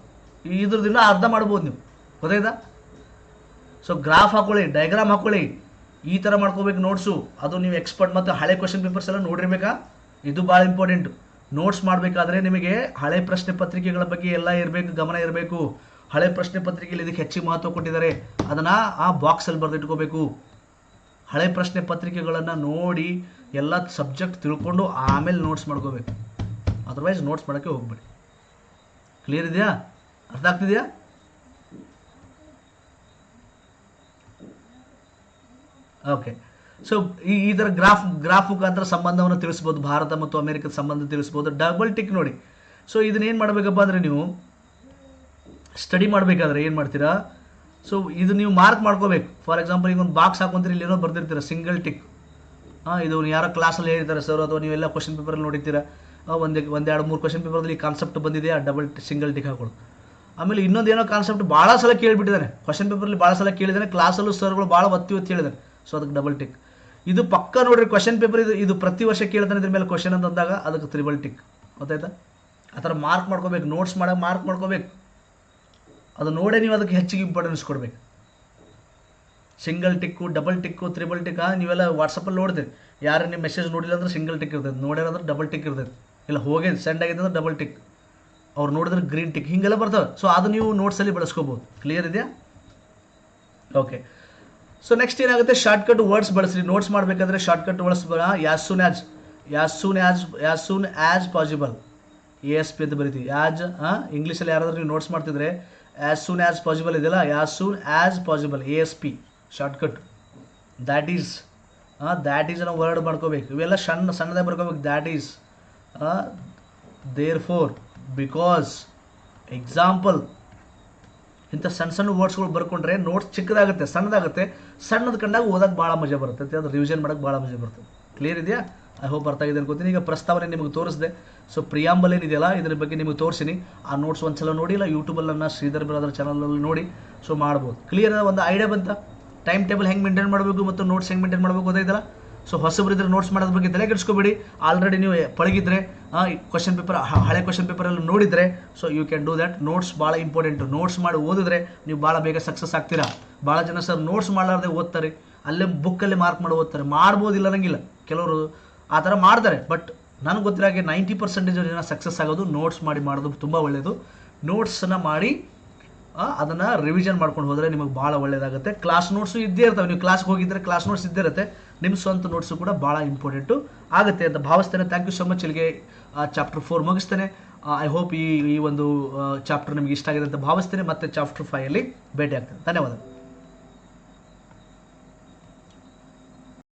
ಇದ್ರದಿನ ಅರ್ಧ ಮಾಡ್ಬೋದು ನೀವು. ಗೊತ್ತಾಯ್ತಾ? ಸೊ ಗ್ರಾಫ್ ಹಾಕೊಳ್ಳಿ ಡಯಾಗ್ರಾಮ್ ಹಾಕೊಳ್ಳಿ. ಈ ಥರ ಮಾಡ್ಕೋಬೇಕು ನೋಟ್ಸು ಅದು ನೀವು ಎಕ್ಸ್ಪರ್ಟ್ ಮತ್ತು ಹಳೆ ಕ್ವಶನ್ ಪೇಪರ್ಸ್ ಎಲ್ಲ ನೋಡಿರ್ಬೇಕಾ? ಇದು ಭಾಳ ಇಂಪಾರ್ಟೆಂಟ್ ನೋಟ್ಸ್ ಮಾಡಬೇಕಾದ್ರೆ ನಿಮಗೆ ಹಳೆ ಪ್ರಶ್ನೆ ಪತ್ರಿಕೆಗಳ ಬಗ್ಗೆ ಎಲ್ಲ ಇರಬೇಕು, ಗಮನ ಇರಬೇಕು. ಹಳೆ ಪ್ರಶ್ನೆ ಪತ್ರಿಕೆಯಲ್ಲಿ ಇದಕ್ಕೆ ಹೆಚ್ಚಿಗೆ ಮಹತ್ವ ಕೊಟ್ಟಿದ್ದಾರೆ. ಅದನ್ನು ಆ ಬಾಕ್ಸಲ್ಲಿ ಬರೆದಿಟ್ಕೋಬೇಕು. ಹಳೆ ಪ್ರಶ್ನೆ ಪತ್ರಿಕೆಗಳನ್ನು ನೋಡಿ ಎಲ್ಲ ಸಬ್ಜೆಕ್ಟ್ ತಿಳ್ಕೊಂಡು ಆಮೇಲೆ ನೋಟ್ಸ್ ಮಾಡ್ಕೋಬೇಕು. ಅದರ್ವೈಸ್ ನೋಟ್ಸ್ ಮಾಡೋಕ್ಕೆ ಹೋಗ್ಬೇಡಿ. ಕ್ಲಿಯರ್ ಇದೆಯಾ? ಅರ್ಥ ಆಗ್ತಿದೆಯಾ? ಓಕೆ ಸೊ ಈ ಈ ಗ್ರಾಫ್ ಗ್ರಾಫ್ ಮುಖಾಂತರ ಸಂಬಂಧವನ್ನು ತಿಳಿಸ್ಬೋದು, ಭಾರತ ಮತ್ತು ಅಮೆರಿಕದ ಸಂಬಂಧ ತಿಳಿಸ್ಬೋದು ಡಬಲ್ ಟಿಕ್ ನೋಡಿ. ಸೊ ಇದನ್ನೇನು ಮಾಡಬೇಕಪ್ಪ ಅಂದರೆ ನೀವು ಸ್ಟಡಿ ಮಾಡಬೇಕಾದ್ರೆ ಏನು ಮಾಡ್ತೀರಾ? ಸೊ ಇದು ನೀವು ಮಾರ್ಕ್ ಮಾಡ್ಕೋಬೇಕು. ಫಾರ್ ಎಕ್ಸಾಂಪಲ್ ಈಗ ಒಂದು ಬಾಕ್ಸ್ ಹಾಕೊಂತೀರಿ ಏನೋ ಬರ್ದಿರ್ತೀರ ಸಿಂಗಲ್ ಟಿಕ್ ಹಾಂ ಇದು ಯಾರೋ ಕ್ಲಾಸಲ್ಲಿ ಹೇಳ್ತಾರೆ ಸರ್ ಅಥವಾ ನೀವೆಲ್ಲ ಕ್ವಶನ್ ಪೇಪರಲ್ಲಿ ನೋಡಿರ್ತೀರ. ಒಂದು ಒಂದೆರಡು ಮೂರು ಕ್ವಶನ್ ಪೇಪರ್ದಲ್ಲಿ ಕಾನ್ಸೆಪ್ಟ್ ಬಂದಿದೆ, ಆ ಡಬಲ್ ಸಿಂಗಲ್ ಟಿಕ್ ಹಾಕೊಳ್ಳಿ ಆಮೇಲೆ ಇನ್ನೊಂದು ಏನೋ ಕಾನ್ಸೆಪ್ಟ್ ಭಾಳ ಸಲ ಕೇಳಿಬಿಟ್ಟಿದ್ದಾನೆ. ಕ್ವಶನ್ ಪೇಪರಲ್ಲಿ ಭಾಳ ಸಲ ಕೇಳಿದ್ದಾನೆ ಕ್ಲಾಸಲ್ಲೂ ಸರ್ಗಳು ಭಾಳ ಒತ್ತಿ ಒತ್ತಿ ಹೇಳಿದ್ದಾರೆ. ಸೊ ಅದಕ್ಕೆ ಡಬಲ್ ಟಿಕ್ ಇದು ಪಕ್ಕ ನೋಡ್ರಿ ಕ್ವಶನ್ ಪೇಪರ್ ಇದು ಇದು ಪ್ರತಿ ವರ್ಷ ಕೇಳ್ತಾನೆ ಇದ್ರ ಮೇಲೆ ಕ್ವಶನ್ ಅಂತ ಅಂದಾಗ, ಅದಕ್ಕೆ ತ್ರಿಬಲ್ ಟಿಕ್ ಗೊತ್ತಾಯ್ತಾ? ಆ ಥರ ಮಾರ್ಕ್ ಮಾಡ್ಕೋಬೇಕು ನೋಟ್ಸ್ ಮಾಡೋ ಮಾರ್ಕ್ ಮಾಡ್ಕೋಬೇಕು. ಅದು ನೋಡೇ ನೀವು ಅದಕ್ಕೆ ಹೆಚ್ಚಿಗೆ ಇಂಪಾರ್ಟೆನ್ಸ್ ಕೊಡಬೇಕು. Single tick double tick triple tick ನೀವೆಲ್ಲ ವಾಟ್ಸಪ್ಪಲ್ಲಿ ನೋಡ್ತೀರಿ. ಯಾರು ನಿಮ್ಮ ಮೆಸೇಜ್ ನೋಡಿಲ್ಲ ಅಂದ್ರೆ ಸಿಂಗಲ್ ಟಿಕ್ ಇರ್ತೈತೆ ನೋಡ್ಯಾರಂದ್ರೆ ಡಬಲ್ ಟಿಕ್ ಇರ್ತೈತೆ ಇಲ್ಲ ಹೋಗಿ ಸೆಂಡ್ ಆಗಿದೆ ಅಂದ್ರೆ ಡಬಲ್ ಟಿಕ್ ಅವ್ರು ನೋಡಿದ್ರೆ ಗ್ರೀನ್ ಟಿಕ್ ಹಿಂಗೆಲ್ಲ ಬರ್ತವೆ. ಸೊ ಅದು ನೀವು ನೋಟ್ಸಲ್ಲಿ ಬಳಸ್ಕೋಬೋದು. ಕ್ಲಿಯರ್ ಇದೆಯಾ? ಓಕೆ ಸೊ ನೆಕ್ಸ್ಟ್ ಏನಾಗುತ್ತೆ? ಶಾರ್ಟ್ಕಟ್ ವರ್ಡ್ಸ್ ಬಳಸ್ರಿ. ನೋಟ್ಸ್ ಮಾಡಬೇಕಾದ್ರೆ shortcut words as soon as as soon as as soon as possible A S P ಅಂತ ಬರಿತೀವಿ. ಆ್ಯಸ್ ಇಂಗ್ಲೀಷಲ್ಲಿ ಯಾರಾದರೂ ನೀವು ನೋಟ್ಸ್ ಮಾಡ್ತಿದ್ರೆ ಆ್ಯಸ್ ಸೂನ್ ಆ್ಯಸ್ ಪಾಸಿಬಲ್ ಇದೆಯಲ್ಲ? As soon as possible A S P shortcut that is that is ನಾವು word ಮಾಡ್ಕೋಬೇಕು. ಇವೆಲ್ಲ ಸಣ್ಣ ಸಣ್ಣದೇ ಬರ್ಕೋಬೇಕು. That is therefore because example ಇಂಥ ಸಣ್ಣ ಸಣ್ಣ ವರ್ಡ್ಸ್ಗಳು ಬರ್ಕೊಂಡ್ರೆ ನೋಟ್ಸ್ ಚಿಕ್ಕದಾಗುತ್ತೆ, ಸಣ್ಣದಾಗುತ್ತೆ. ಸಣ್ಣದ ಕಂಡಾಗ ಓದೋಕೆ ಭಾಳ ಮಜಾ ಬರುತ್ತೆ. ಅದು ರಿವಿಷನ್ ಮಾಡೋಕ್ಕೆ ಭಾಳ ಮಜಾ ಬರುತ್ತೆ. ಕ್ಲಿಯರ್ ಇದೆಯಾ? ಐ ಹೋಪ್ ಅರ್ಥ ಆಗಿದೆ ಅನ್ಕೋತೀನಿ. ಈಗ ಪ್ರಸ್ತಾವನೆ ನಿಮಗೆ ತೋರಿಸಿದೆ. ಸೊ ಪ್ರಿಯಾಂಬಲ್ ಏನಿದೆಯಲ್ಲ, ಇದರ ಬಗ್ಗೆ ನಿಮಗೆ ತೋರಿಸಿನಿ. ಆ ನೋಟ್ಸ್ ಒಂದ್ಸಲ ನೋಡಿ, ಇಲ್ಲ ಯೂಟ್ಯೂಬಲ್ಲಿ ನನ್ನ ಶ್ರೀಧರ್ ಬ್ರದರ್ ಚಾನಲಲ್ಲಿ ನೋಡಿ. ಸೊ ಮಾಡ್ಬೋದು. ಕ್ಲಿಯರ್ ಒಂದು ಐಡಿಯಾ ಬಂತ? ಟೈಮ್ ಟೇಬಲ್ ಹೆಂಗೆ ಮೇಂಟೈನ್ ಮಾಡಬೇಕು ಮತ್ತು ನೋಟ್ಸ್ ಹೆಂಗೆ ಮೇಂಟೈನ್ ಮಾಡಬೇಕು ಗೊತ್ತಾಯ್ತಲ್ಲ? ಸೊ ಹೊಸಬ್ರಿದ್ರೆ ನೋಟ್ಸ್ ಮಾಡೋದ್ರ ಬಗ್ಗೆ ತಲೆ ಕೆಡಿಸ್ಕೋಬೇಡಿ. ಆಲ್ರೆಡಿ ನೀವು ಪಳಗಿದ್ರೆ ಕ್ವಶನ್ ಪೇಪರ್ ಹಳೆ ಕ್ವಶನ್ ಪೇಪರಲ್ಲಿ ನೋಡಿದರೆ so you can do that notes ಭಾಳ ಇಂಪಾರ್ಟೆಂಟು ನೋಟ್ಸ್ ಮಾಡಿ ಓದಿದ್ರೆ ನೀವು ಭಾಳ ಬೇಗ ಸಕ್ಸಸ್ ಆಗ್ತೀರಾ? ಭಾಳ ಜನ ಸರ್ ನೋಟ್ಸ್ ಮಾಡಲಾರ್ದೆ ಓದ್ತಾರೆ. ಅಲ್ಲೇ ಬುಕ್ಕಲ್ಲಿ ಮಾರ್ಕ್ ಮಾಡಿ ಓದ್ತಾರೆ. ಮಾಡ್ಬೋದಿಲ್ಲ ನನಗಿಲ್ಲ ಕೆಲವರು ಆ ಥರ ಮಾಡ್ತಾರೆ ಬಟ್ ನನಗೆ ಗೊತ್ತಿರೋ ಹಾಗೆ ನೈಂಟಿ ಪರ್ಸೆಂಟೇಜ್ ಜನ ಸಕ್ಸಸ್ ಆಗೋದು ನೋಟ್ಸ್ ಮಾಡಿ ಮಾಡೋದು ತುಂಬ ಒಳ್ಳೆಯದು ನೋಟ್ಸನ್ನು ಮಾಡಿ ಅದನ್ನು ರಿವಿಷನ್ ಮಾಡ್ಕೊಂಡು ಹೋದರೆ ನಿಮಗೆ ಭಾಳ ಒಳ್ಳೆಯದಾಗುತ್ತೆ ಕ್ಲಾಸ್ ನೋಟ್ಸು ಇದ್ದೇ ಇರ್ತವೆ. ನೀವು ಕ್ಲಾಸ್ಗೆ ಹೋಗಿದ್ದರೆ ಕ್ಲಾಸ್ ನೋಟ್ಸ್ ಇದ್ದೇ ಇರುತ್ತೆ. ನಿಮ್ಮ ಸ್ವಂತ ನೋಟ್ಸು ಕೂಡ ಭಾಳ ಇಂಪಾರ್ಟೆಂಟು ಆಗುತ್ತೆ ಅಂತ ಭಾವಿಸ್ತೇನೆ. ಥ್ಯಾಂಕ್ ಯು ಸೊ ಮಚ್ ಇಲ್ಲಿಗೆ ಚಾಪ್ಟರ್ ಫೋರ್ ಮುಗಿಸ್ತೇನೆ. ಐ ಹೋಪ್ ಈ ಈ ಒಂದು ಚಾಪ್ಟರ್ ನಿಮಗೆ ಇಷ್ಟ ಆಗಿದೆ ಅಂತ ಭಾವಿಸ್ತೇನೆ. ಮತ್ತೆ ಚಾಪ್ಟರ್ ಫೈಯಲ್ಲಿ ಭೇಟಿ ಆಗ್ತೇನೆ ಧನ್ಯವಾದಗಳು.